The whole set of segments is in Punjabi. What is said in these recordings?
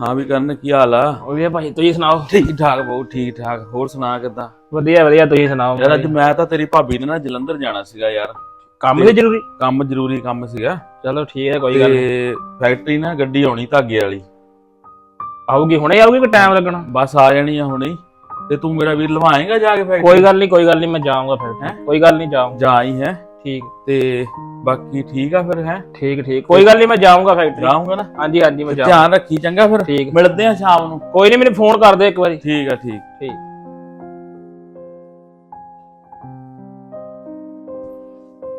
ਹਾਂ ਵੀ ਕਰਨ ਕੀ ਹਾਲ ਆ? ਵਧੀਆ ਭਾਈ ਤੁਸੀਂ ਸੁਣਾਓ? ਠੀਕ ਠਾਕ ਬਹੁਤ ਠੀਕ ਠਾਕ ਹੋਰ ਸੁਣਾ ਕਿੱਦਾਂ? ਵਧੀਆ ਵਧੀਆ ਤੁਸੀਂ ਸੁਣਾਓ? ਯਾਰ ਅੱਜ ਮੈਂ ਤਾਂ ਤੇਰੀ ਭਾਬੀ ਨੇ ਨਾ ਜਲੰਧਰ ਜਾਣਾ ਸੀਗਾ ਯਾਰ। ਕੰਮ ਵੀ ਜ਼ਰੂਰੀ? ਕੰਮ ਜ਼ਰੂਰੀ ਕੰਮ ਸੀਗਾ। ਚਲੋ ਠੀਕ ਹੈ ਕੋਈ ਗੱਲ ਨਹੀਂ। ਫੈਕਟਰੀ ਨਾ ਗੱਡੀ ਆਉਣੀ ਧਾਗੇ ਵਾਲੀ। ਆਊਗੀ ਹੁਣੇ ਆਊਗੀ ਕਿ ਟਾਈਮ ਲੱਗਣਾ? ਬਸ ਆ ਜਾਣੀ ਆ ਹੁਣੇ। ਤੇ ਤੂੰ ਮੇਰਾ ਵੀਰ ਲਵਾਏਗਾ ਜਾ ਕੇ ਫੈਕਟਰੀ? ਕੋਈ ਗੱਲ ਨਹੀਂ ਕੋਈ ਗੱਲ ਨਹੀਂ ਮੈਂ ਜਾਊਂਗਾ ਫਿਰ। ਹੈਂ? ਕੋਈ ਗੱਲ ਨਹੀਂ ਜਾਊਂਗਾ। ਜਾ ਹੀ ਹੈ? ਠੀਕ। ਤੇ ਬਾਕੀ ਠੀਕ ਆ ਫਿਰ ਹੈ? ਠੀਕ ਠੀਕ। ਕੋਈ ਗੱਲ ਨਹੀਂ ਮੈਂ ਜਾਊਂਗਾ ਫੈਕਟਰੀ ਜਾਊਂਗਾ ਨਾ? ਹਾਂਜੀ ਹਾਂਜੀ ਮੈਂ ਜਾਊਂਗਾ। ਧਿਆਨ ਰੱਖੀ ਚੰਗਾ ਫਿਰ। ਠੀਕ। ਮਿਲਦੇ ਆ ਸ਼ਾਮ ਨੂੰ। ਕੋਈ ਨਹੀਂ ਮੈਨੂੰ ਫੋਨ ਕਰ ਦੇ ਇੱਕ ਵਾਰੀ। ਠੀਕ ਆ ਠੀਕ। ਠੀਕ।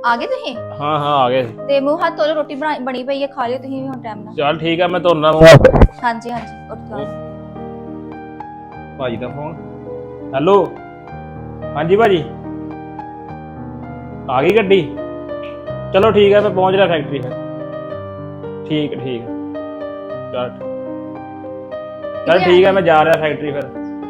ਆ ਗਏ ਤੁਸੀਂ? ਹਾਂ ਹਾਂ ਆ ਗਏ ਤੇ ਮੂੰਹ ਹੱਥ ਧੋ ਲਓ ਰੋਟੀ ਬਣਾ- ਬਣੀ ਪਈ ਹੈ ਖਾ ਲਿਓ ਤੁਸੀਂ ਵੀ ਹੁਣ ਟਾਈਮ ਨਾਲ। ਚੱਲ ਠੀਕ ਹੈ ਮੈਂ ਤੁਹਾਨੂੰ ਹਾਂਜੀ ਹਾਂਜੀ ਉੱਠ ਜਾਓ। ਭਾਜੀ ਦਾ ਫੋਨ। ਹੈਲੋ? ਹਾਂਜੀ ਭਾਜੀ। ਆ ਗਈ ਗੱਡੀ? ਚਲੋ ਠੀਕ ਹੈ ਮੈਂ ਪਹੁੰਚ ਰਿਹਾ ਫੈਕਟਰੀ ਫਿਰ ਠੀਕ ਹੈ, ਠੀਕ। ਹੈ। ਚੱਲ ਚੱਲ ਠੀਕ ਹੈ ਮੈਂ ਜਾ ਰਿਹਾ ਫੈਕਟਰੀ ਫਿਰ।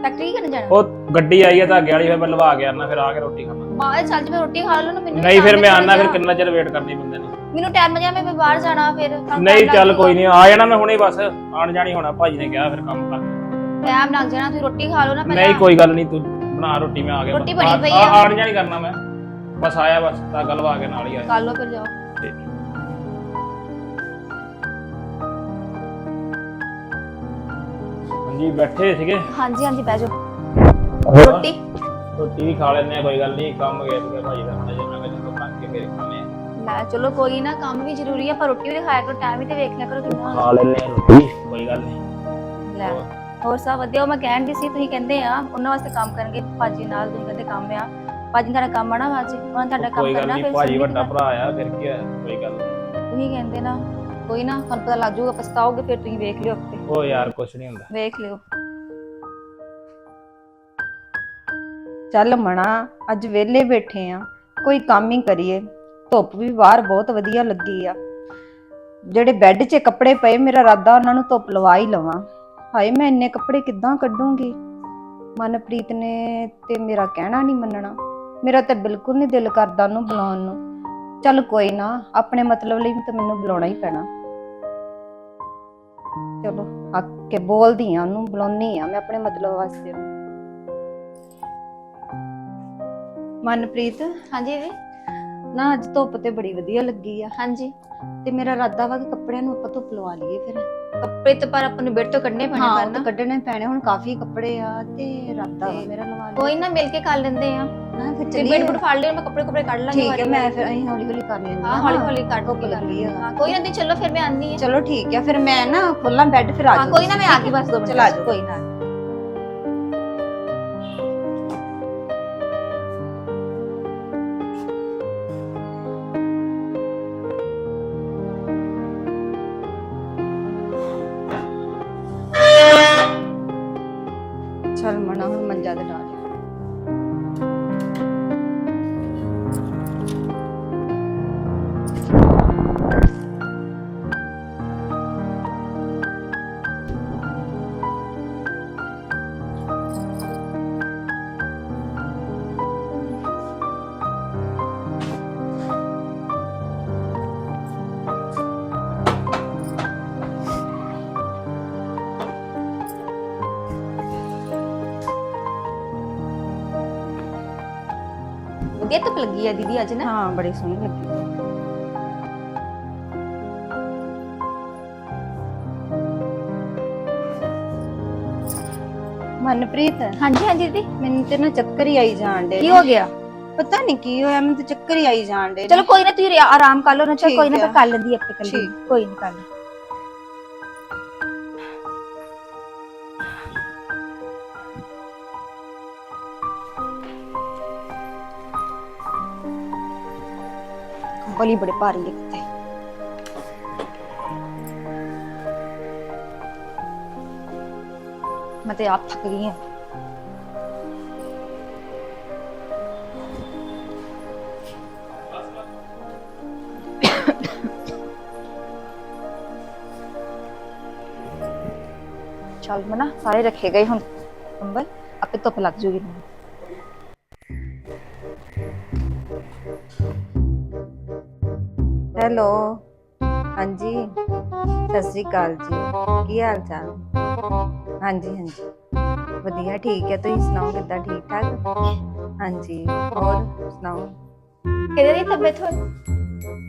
ਫੈਕਟਰੀ ਕਰਨ ਜਾਣਾ? ਉਹ ਗੱਡੀ ਆਈ ਹੈ ਧਾਗੇ ਵਾਲੀ ਫਿਰ ਮੈਂ ਲਵਾ ਕੇ ਆਣਾ ਫਿਰ ਆ ਕੇ ਰੋਟੀ ਖਾਣਾ ਬਾਹਰ ਚੱਲ ਜਿਵੇਂ ਰੋਟੀ ਖਾ ਲਓ ਨਾ ਮੈਨੂੰ ਨਹੀਂ ਫਿਰ time ਮੈਂ ਆਣਾ ਫਿਰ। ਕਿੰਨਾ ਚਿਰ ਵੇਟ ਕਰਨੀ ਬੰਦੇ ਨੇ? ਮੈਨੂੰ ਟਾਈਮ ਜਾ ਮੈਂ ਬਾਹਰ ਜਾਣਾ ਫਿਰ ਨਹੀਂ ਚੱਲ ਕੋਈ ਨਹੀਂ ਆ ਜਾਣਾ ਮੈਂ ਹੁਣੇ ਬਸ। ਆਣ ਜਾਣੀ ਹੋਣਾ ਭਾਜੀ ਨੇ ਕਿਹਾ ਫਿਰ ਕੰਮ ਕਰ। ਟਾਈਮ ਲੱਗ ਜਾਣਾ ਤੁਸੀਂ ਰੋਟੀ ਖਾ ਲਓ ਨਾ ਪਹਿਲਾਂ। ਨਹੀਂ ਕੋਈ ਗੱਲ ਨਹੀਂ ਤੂੰ ਬਣਾ ਰੋਟੀ ਮੈਂ ਆ ਗਿਆ। ਰੋਟੀ। ਬਣੀ ਪਈ ਆ। ਆਣ ਜਾਣੀ ਕਰਨਾ ਮੈਂ। ਬਸ ਆਇਆ ਬਸ ਤਾਂ ਗੱਲ ਵਾ ਕੇ ਨਾਲ ਹੀ ਆਇਆ। ਕਰ ਲਓ ਫਿਰ ਜਾਓ। ਹਾਂਜੀ ਬੈਠੇ ਸੀਗੇ? ਹਾਂਜੀ ਹਾਂਜੀ ਬਹਿ ਜਾਓ। ਹੋਰ? ਰੋਟੀ? ਰੋਟੀ ਵੀ ਖਾ ਲੈਣੇ ਆ ਕੋਈ ਗੱਲ ਨਹੀਂ ਕੰਮ ਗਿਆ ਸੀਗਾ ਭਾਜੀ ਦਾ ਹੁਣ ਜੇ ਮੈਂ ਕਿਹਾ ਜਦੋਂ ਬਣ ਕੇ ਮੇਰੇ ਖਾਣੇ ਆ ਲੈ ਚਲੋ ਕੋਈ ਨਾ ਕੰਮ ਵੀ ਜ਼ਰੂਰੀ ਹੈ ਪਰ ਰੋਟੀ ਵੀ ਖਾਇਆ ਕਰੋ ਟਾਈਮ ਵੀ ਤੇ ਵੇਖ ਲਿਆ ਕਰੋ ਕਿੰਨਾ। ਖਾ ਲੈਣੇ ਆ ਰੋਟੀ ਕੋਈ ਗੱਲ ਨਹੀਂ। ਲੈ ਹੋਰ ਸਭ ਵਧੀਆ ਉਹ ਮੈਂ ਕਹਿਣ ਦੀ ਸੀ ਤੁਸੀਂ ਕਹਿੰਦੇ ਆ ਉਹਨਾਂ ਵਾਸਤੇ ਕੰਮ ਕਰਨਗੇ ਭਾਜੀ ਨਾਲ ਤੁਸੀਂ ਕਹਿੰਦੇ ਕੰਮ ਆ ਭਾਜੀ ਦਾ ਕੰਮ ਆਣਾ ਭਾਜੀ ਉਹਨਾਂ ਤੁਹਾਡਾ ਕੰਮ ਕੋਈ ਗੱਲ ਕਰਨਾ ਨਹੀਂ ਭਾਜੀ ਵੱਡਾ। ਭਰਾ ਆ ਫਿਰ ਕੀ ਹੋਇਆ ਕੋਈ ਗੱਲ ਨਹੀਂ ਤੁਸੀਂ ਕਹਿੰਦੇ ਨਾ ਕੋਈ ਨਾ ਤੁਹਾਨੂੰ ਪਤਾ ਲੱਗ ਜਾਊਗਾ ਪਛਤਾਓਗੇ ਫਿਰ ਤੁਸੀਂ ਵੇਖ ਲਿਓ ਆਪੇ। ਉਹ ਯਾਰ ਕੁਛ ਨਹੀਂ ਹੁੰਦਾ। ਵੇਖ ਲਿਓ। ਚੱਲ ਮਣਾ ਅੱਜ ਵਿਹਲੇ ਬੈਠੇ ਆ ਕੋਈ ਕੰਮ ਹੀ ਕਰੀਏ। ਧੁੱਪ ਵੀ ਬਾਹਰ ਬਹੁਤ ਵਧੀਆ ਲੱਗੀ ਆ। ਜਿਹੜੇ ਬੈੱਡ 'ਚ ਕੱਪੜੇ ਪਏ ਮੇਰਾ ਰਾਦਾ ਉਹਨਾਂ ਨੂੰ ਧੁੱਪ ਲਵਾ ਹੀ ਲਵਾਂ। ਹਾਏ ਮੈਂ ਇੰਨੇ ਕੱਪੜੇ ਕਿੱਦਾਂ ਕੱਢੂੰਗੀ? ਮਨਪ੍ਰੀਤ ਨੇ ਤੇ ਮੇਰਾ ਕਹਿਣਾ ਨਹੀਂ ਮੰਨਣਾ। ਮੇਰਾ ਤਾਂ ਬਿਲਕੁਲ ਨਹੀਂ ਦਿਲ ਕਰਦਾ ਉਹਨੂੰ ਬੁਲਾਉਣ ਨੂੰ। ਚੱਲ ਕੋਈ ਨਾ, ਆਪਣੇ ਮਤਲਬ ਲਈ ਤਾਂ ਮੈਨੂੰ ਬੁਲਾਉਣਾ ਹੀ ਪੈਣਾ। ਚਲੋ ਆ ਕੇ ਬੋਲਦੀ ਆ, ਉਹਨੂੰ ਬੁਲਾਉਣੀ ਆ ਮੈਂ ਆਪਣੇ ਮਤਲਬ ਵਾਸਤੇ। ਮਨਪ੍ਰੀਤ? ਹਾਂਜੀ ਵੀ ਨਾ ਅੱਜ ਧੁੱਪ ਤੇ ਬੜੀ ਵਧੀਆ ਲੱਗੀ ਆ। ਹਾਂਜੀ। ਤੇ ਮੇਰਾ ਇਰਾਦਾ ਵਾ ਕਿ ਕੱਪੜਿਆਂ ਨੂੰ ਆਪਾਂ ਧੁੱਪ ਲਵਾ ਲਈਏ ਫਿਰ। ਕੱਪੜੇ ਤੇ ਪਰ ਆਪਾਂ ਨੂੰ ਬੈੱਡ ਤੋਂ ਕੱਢਨੇ ਪੈਣੇ ਹਾਂ ਉਹ ਤਾਂ ਕੱਢਣੇ ਪੈਣੇ ਹੁਣ ਕਾਫੀ ਕੱਪੜੇ ਆ ਤੇ ਇਰਾਦਾ ਵਾ ਮੇਰਾ ਲਵਾ ਲਈਏ। ਕੋਈ ਨਾ ਮਿਲ ਕੇ ਕਰ ਲੈਂਦੇ ਆ। ਹਾਂ ਫਿਰ ਚੱਲੀਏ। ਬੈੱਡ ਬੁੱਡ ਫੜ ਲਿਓ ਮੈਂ ਕੱਪੜੇ ਕੁਪੜੇ ਕੱਢ ਲਾਂਗੀ ਠੀਕ ਹੈ ਮੈਂ ਫਿਰ ਅਸੀਂ ਹੌਲੀ ਹੌਲੀ ਕਰ ਲੈਂਦੇ ਹਾਂ ਹੌਲੀ ਹੌਲੀ ਕੱਢ ਧੁੱਪ ਕੇ ਲੱਗੀ ਆ। ਹਾਂ ਕੋਈ ਨਾ ਤੇ ਚਲੋ ਫਿਰ ਮੈਂ ਆਂਦੀ ਆ। ਚਲੋ ਠੀਕ ਹੈ ਫਿਰ ਮੈਂ ਨਾ ਖੋਲਾਂ ਬੈੱਡ ਫਿਰ ਆ ਹਾਂ ਜਾਊਂਗੀ। ਕੋਈ ਨਾ ਮੈਂ ਆ ਗਈ ਬਸ ਦੋ ਮਿੰਟ ਚਲ ਆ ਜਾਓ। ਕੋਈ ਨਾ। ਧੁੱਪ ਲੱਗੀ ਆ ਦੀਦੀ ਅੱਜ ਨਾ। ਹਾਂ ਬੜੀ ਸੋਹਣੀ ਲੱਗੀ। ਮਨਪ੍ਰੀਤ। ਹਾਂਜੀ ਹਾਂਜੀ ਦੀਦੀ। ਮੈਨੂੰ ਤੇ ਨਾ ਚੱਕਰ ਹੀ ਆਈ ਜਾਣ ਡੇ ਕੀ ਹੋ ਗਿਆ? ਪਤਾ ਨਹੀਂ ਕੀ ਹੋਇਆ ਮੈਨੂੰ ਤੇ ਚੱਕਰ ਹੀ ਆਈ ਜਾਣ ਡੇ ਚਲੋ ਕੋਈ ਨਾ ਤੁਸੀਂ ਆਰਾਮ ਕਰ ਲਓ ਨਾ ਚਲ ਕੋਈ ਨਾ। ਮੈਂ ਕਰ ਲੈਂਦੀ ਆਪੇ ਕੱਲੀ ਠੀਕ। ਕੋਈ ਨਹੀਂ ਕਰ ਲਈ। ਬਲੀ ਬੜੇ ਭਾਰੀ ਲਿਖਤੇ ਮੈਂ ਤੇ ਆਪ ਥੱਕ ਗਈ ਹਾਂ ਚੱਲ ਮਨਾ ਸਾਰੇ ਰੱਖੇ ਗਏ ਹੁਣ ਕੰਬਲ ਆਪੇ ਧੁੱਪ ਲੱਗ ਜੂਗੀ ਮੈਨੂੰ ਹੈਲੋ। ਹਾਂਜੀ। ਸਤਿ ਸ੍ਰੀ ਅਕਾਲ ਜੀ। ਕੀ ਹਾਲ ਚਾਲ? ਹਾਂਜੀ ਹਾਂਜੀ। ਵਧੀਆ ਠੀਕ ਹੈ। ਤੁਸੀਂ ਸੁਣਾਓ ਕਿੱਦਾਂ? ਠੀਕ ਠਾਕ? ਹਾਂਜੀ ਹੋਰ ਸੁਣਾਓ? ਕਿਹਦੇ ਦੀ ਤਬੀਅਤ ਹੋ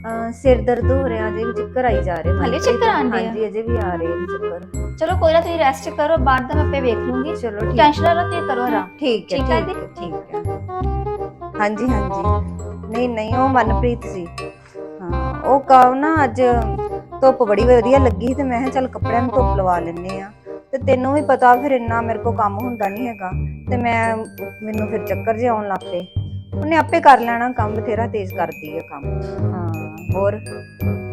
ਅਹ ਸਿਰ ਦਰਦ ਹੋ ਰਿਹਾ ਅਜੇ ਵੀ ਚੱਕਰ ਆਈ ਜਾ ਰਹੇ। ਹਾਲੇ ਚੱਕਰ ਆਉਂਦੇ ਆ? ਹਾਂਜੀ ਅਜੇ ਵੀ ਆ ਰਹੇ ਨੇ ਚੱਕਰ। ਚਲੋ ਕੋਈ ਨਾ ਤੁਸੀਂ ਰੈਸਟ ਕਰੋ। ਬਾਅਦ ਦਾ ਮੈਂ ਆਪੇ ਵੇਖ ਲੂੰਗੀ। ਚਲੋ ਠੀਕ। ਟੈਨਸ਼ਨ ਨਾ ਲਓ ਤੁਸੀਂ ਕਰੋ ਆਰਾਮ। ਠੀਕ ਹੈ ਠੀਕ ਹੈ ਠੀਕ ਹੈ ਠੀਕ ਹੈ। ਹਾਂਜੀ ਹਾਂਜੀ। ਨਹੀਂ ਨਹੀਂ ਉਹ ਮਨਪ੍ਰੀਤ ਸੀ। ਹਾਂ, ਉਹ ਕਾਉ ਨਾ ਅੱਜ ਧੁੱਪ ਬੜੀ ਵਧੀਆ ਲੱਗੀ ਤੇ ਮੈਂ ਕਿਹਾ ਚੱਲ ਕੱਪੜਿਆਂ ਨੂੰ ਧੁੱਪ ਲਵਾ ਲੈਨੇ ਆ ਤੇ ਤੈਨੂੰ ਵੀ ਪਤਾ ਫਿਰ ਇੰਨਾ ਮੇਰੇ ਕੋਲ ਕੰਮ ਹੁੰਦਾ ਨਹੀਂ ਹੈਗਾ, ਤੇ ਮੈਂ ਮੈਨੂੰ ਫਿਰ ਚੱਕਰ ਜਿਹਾ ਆਉਣ ਲੱਗ ਪਏ। ਉਹਨੇ ਆਪੇ ਕਰ ਲੈਣਾ ਕੰਮ, ਬਥੇਰਾ ਤੇਜ਼ ਕਰਦੀ ਹੈ ਕੰਮ। ਹਾਂ, ਹੋਰ?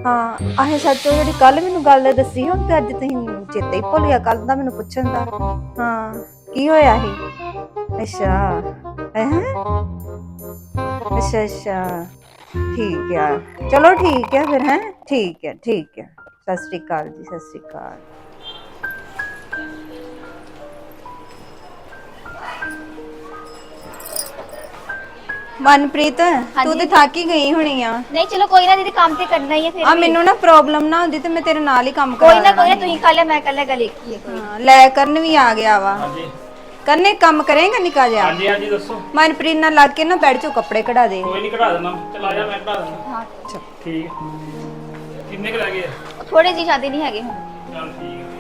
ਹਾਂ, ਆਹੇ ਸੱਚੋ ਜਿਹੜੀ ਕੱਲ ਮੈਨੂੰ ਗੱਲ ਦੱਸੀ ਹੁਣ ਤੇ ਅੱਜ ਤੁਸੀਂ ਚੇਤੇ ਹੀ ਭੁੱਲ ਗਿਆ ਕੱਲ ਦਾ ਮੈਨੂੰ ਪੁੱਛਣ ਦਾ। ਹਾਂ, ਕੀ ਹੋਇਆ ਸੀ? ਅੱਛਾ, ਹੈ? ਅੱਛਾ ਅੱਛਾ। ਠੀਕ ਆ। ਚਲੋ ਠੀਕ ਹੈ ਫਿਰ ਹੈ? ਠੀਕ ਹੈ ਠੀਕ ਹੈ ਸਤਿ ਸ਼੍ਰੀ ਅਕਾਲ ਜੀ ਸਤਿ ਸ਼੍ਰੀ ਅਕਾਲ। ਮਨਪ੍ਰੀਤ ਤੂੰ। ਤੇ ਥੱਕ ਹੀ ਗਈ ਹੋਣੀ ਆ। ਨਹੀਂ ਚਲੋ ਕੋਈ ਨਾ ਦੀਦੀ ਕੰਮ ਤੇ ਕਰਨਾ ਹੀ ਹੈ ਫਿਰ ਆ ਵੀ। ਮੈਨੂੰ ਨਾ ਪ੍ਰੋਬਲਮ ਨਾ ਹੁੰਦੀ ਤੇ ਮੈਂ ਤੇਰੇ ਨਾਲ ਹੀ ਕੰਮ ਕਰਾ ਕੋਈ ਨਾ ਕੋਈ ਨਾ ਤੁਸੀਂ ਕਰ ਲਿਆ ਮੈਂ ਕਰ ਲਿਆ ਗੱਲ ਇੱਕ ਹੀ ਹੈ ਕੋਈ। ਹਾਂ, ਲੈ ਕਰਨ ਵੀ ਆ ਗਿਆ ਵਾ। ਹਾਂਜੀ। ਕਰਨੇ ਕੰਮ ਕਰੇਗਾ ਨਿਕਾ ਜਿਹਾ? ਹਾਂਜੀ ਹਾਂਜੀ ਦੱਸੋ। ਮਨਪ੍ਰੀਤ ਨਾਲ ਲੱਗ ਕੇ ਨਾ ਬੈਠ ਚੋਂ ਕੱਪੜੇ ਕਢਾ ਦੇ। ਕੋਈ ਨਹੀਂ ਕਢਾ ਦੇਣਾ। ਚਲਾ ਜਾ ਮੈਂ ਕਢਾ ਦੇਣਾ ਹਾਂ ਠੀਕ ਹੈ। ਕਿੰਨੇ ਕੁ ਰਹਿ ਗਏ ਆ? ਥੋੜੇ ਜੀ ਜ਼ਿਆਦਾ ਨਹੀਂ ਹੈਗੇ। ਹੁਣ ਚੱਲ ਠੀਕ ਹੈ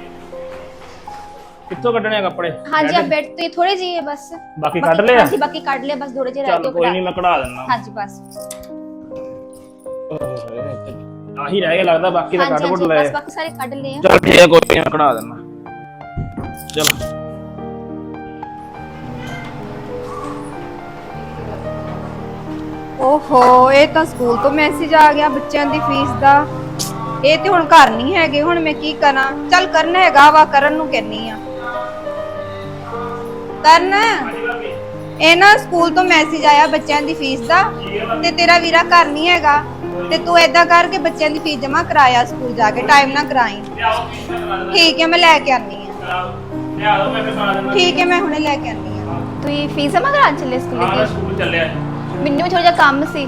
ਕਿੱਥੋਂ ਕੱਢਣੇ ਆ ਕੱਪੜੇ? ਹਾਂਜੀ ਆ ਬੈਠ ਤੇ ਥੋੜੇ ਜੀ ਹੈ ਬਸ। ਬਾਕੀ ਕੱਢ ਲਏ ਆ? ਹਾਂਜੀ ਬਾਕੀ ਕੱਢ ਲਿਆ ਬਸ ਥੋੜੇ ਜਿਹੇ ਰਹਿ ਚੱਲ ਗਏ ਕੋਈ ਨਹੀਂ ਮੈਂ ਕਢਾ ਦਿੰਦਾ। ਹਾਂਜੀ ਬਸ। ਆਹੀ ਰਹਿ ਗਿਆ ਲੱਗਦਾ ਬਾਕੀ ਹਾਂਜੀ ਕੱਢ ਕੁੱਟ ਹਾਂਜੀ ਲਏ। ਬਸ ਬਾਕੀ ਸਾਰੇ ਕੱਢ ਲਏ ਆ। ਚੱਲ ਠੀਕ ਹੈ ਕੋਈ ਨਹੀਂ ਮੈਂ ਕਢਾ ਦਿੰਦਾ। ਚਲ। ਓਹੋ ਇਹ ਤਾਂ ਸਕੂਲ ਤੋਂ ਮੈਸੇਜ ਆ ਗਿਆ ਬੱਚਿਆਂ ਦੀ ਫੀਸ ਦਾ। ਇਹ ਤੇ ਹੁਣ ਘਰ ਨਹੀਂ ਹੈਗੇ ਹੁਣ ਮੈਂ ਕੀ ਕਰਾਂ? ਚੱਲ ਕਰਨ ਹੈਗਾ ਵਾ ਕਰਨ ਨੂੰ ਕਹਿਨੀ ਆ। ਕਰਨ ਇਹ ਨਾ ਸਕੂਲ ਤੋਂ ਮੈਸੇਜ ਆਇਆ ਬੱਚਿਆਂ ਦੀ ਫੀਸ ਦਾ ਤੇ ਤੇਰਾ ਵੀਰਾ ਘਰ ਨਹੀਂ ਹੈਗਾ ਤੇ ਤੂੰ ਏਦਾਂ ਕਰਕੇ ਬੱਚਿਆਂ ਦੀ ਫੀਸ ਜਮ੍ਹਾਂ ਕਰਾਇਆ ਸਕੂਲ ਜਾ ਕੇ ਟਾਈਮ ਨਾ ਕਰਾਈ। ਠੀਕ ਹੈ ਮੈਂ ਲੈ ਕੇ ਆਨੀ ਆ। ਠੀਕ ਹੈ ਮੈਂ ਹੁਣੇ ਲੈ ਕੇ ਆਨੀ ਆ। ਤੁਸੀਂ ਫੀਸ ਜਮਾ ਕਰਾਉਣ ਚੱਲੇ ਸਕੂਲ? ਦੀ ਸਕੂਲ ਚੱਲਿਆ। ਮੈਨੂੰ ਵੀ ਥੋੜਾ ਜਿਹਾ ਕੰਮ ਸੀ।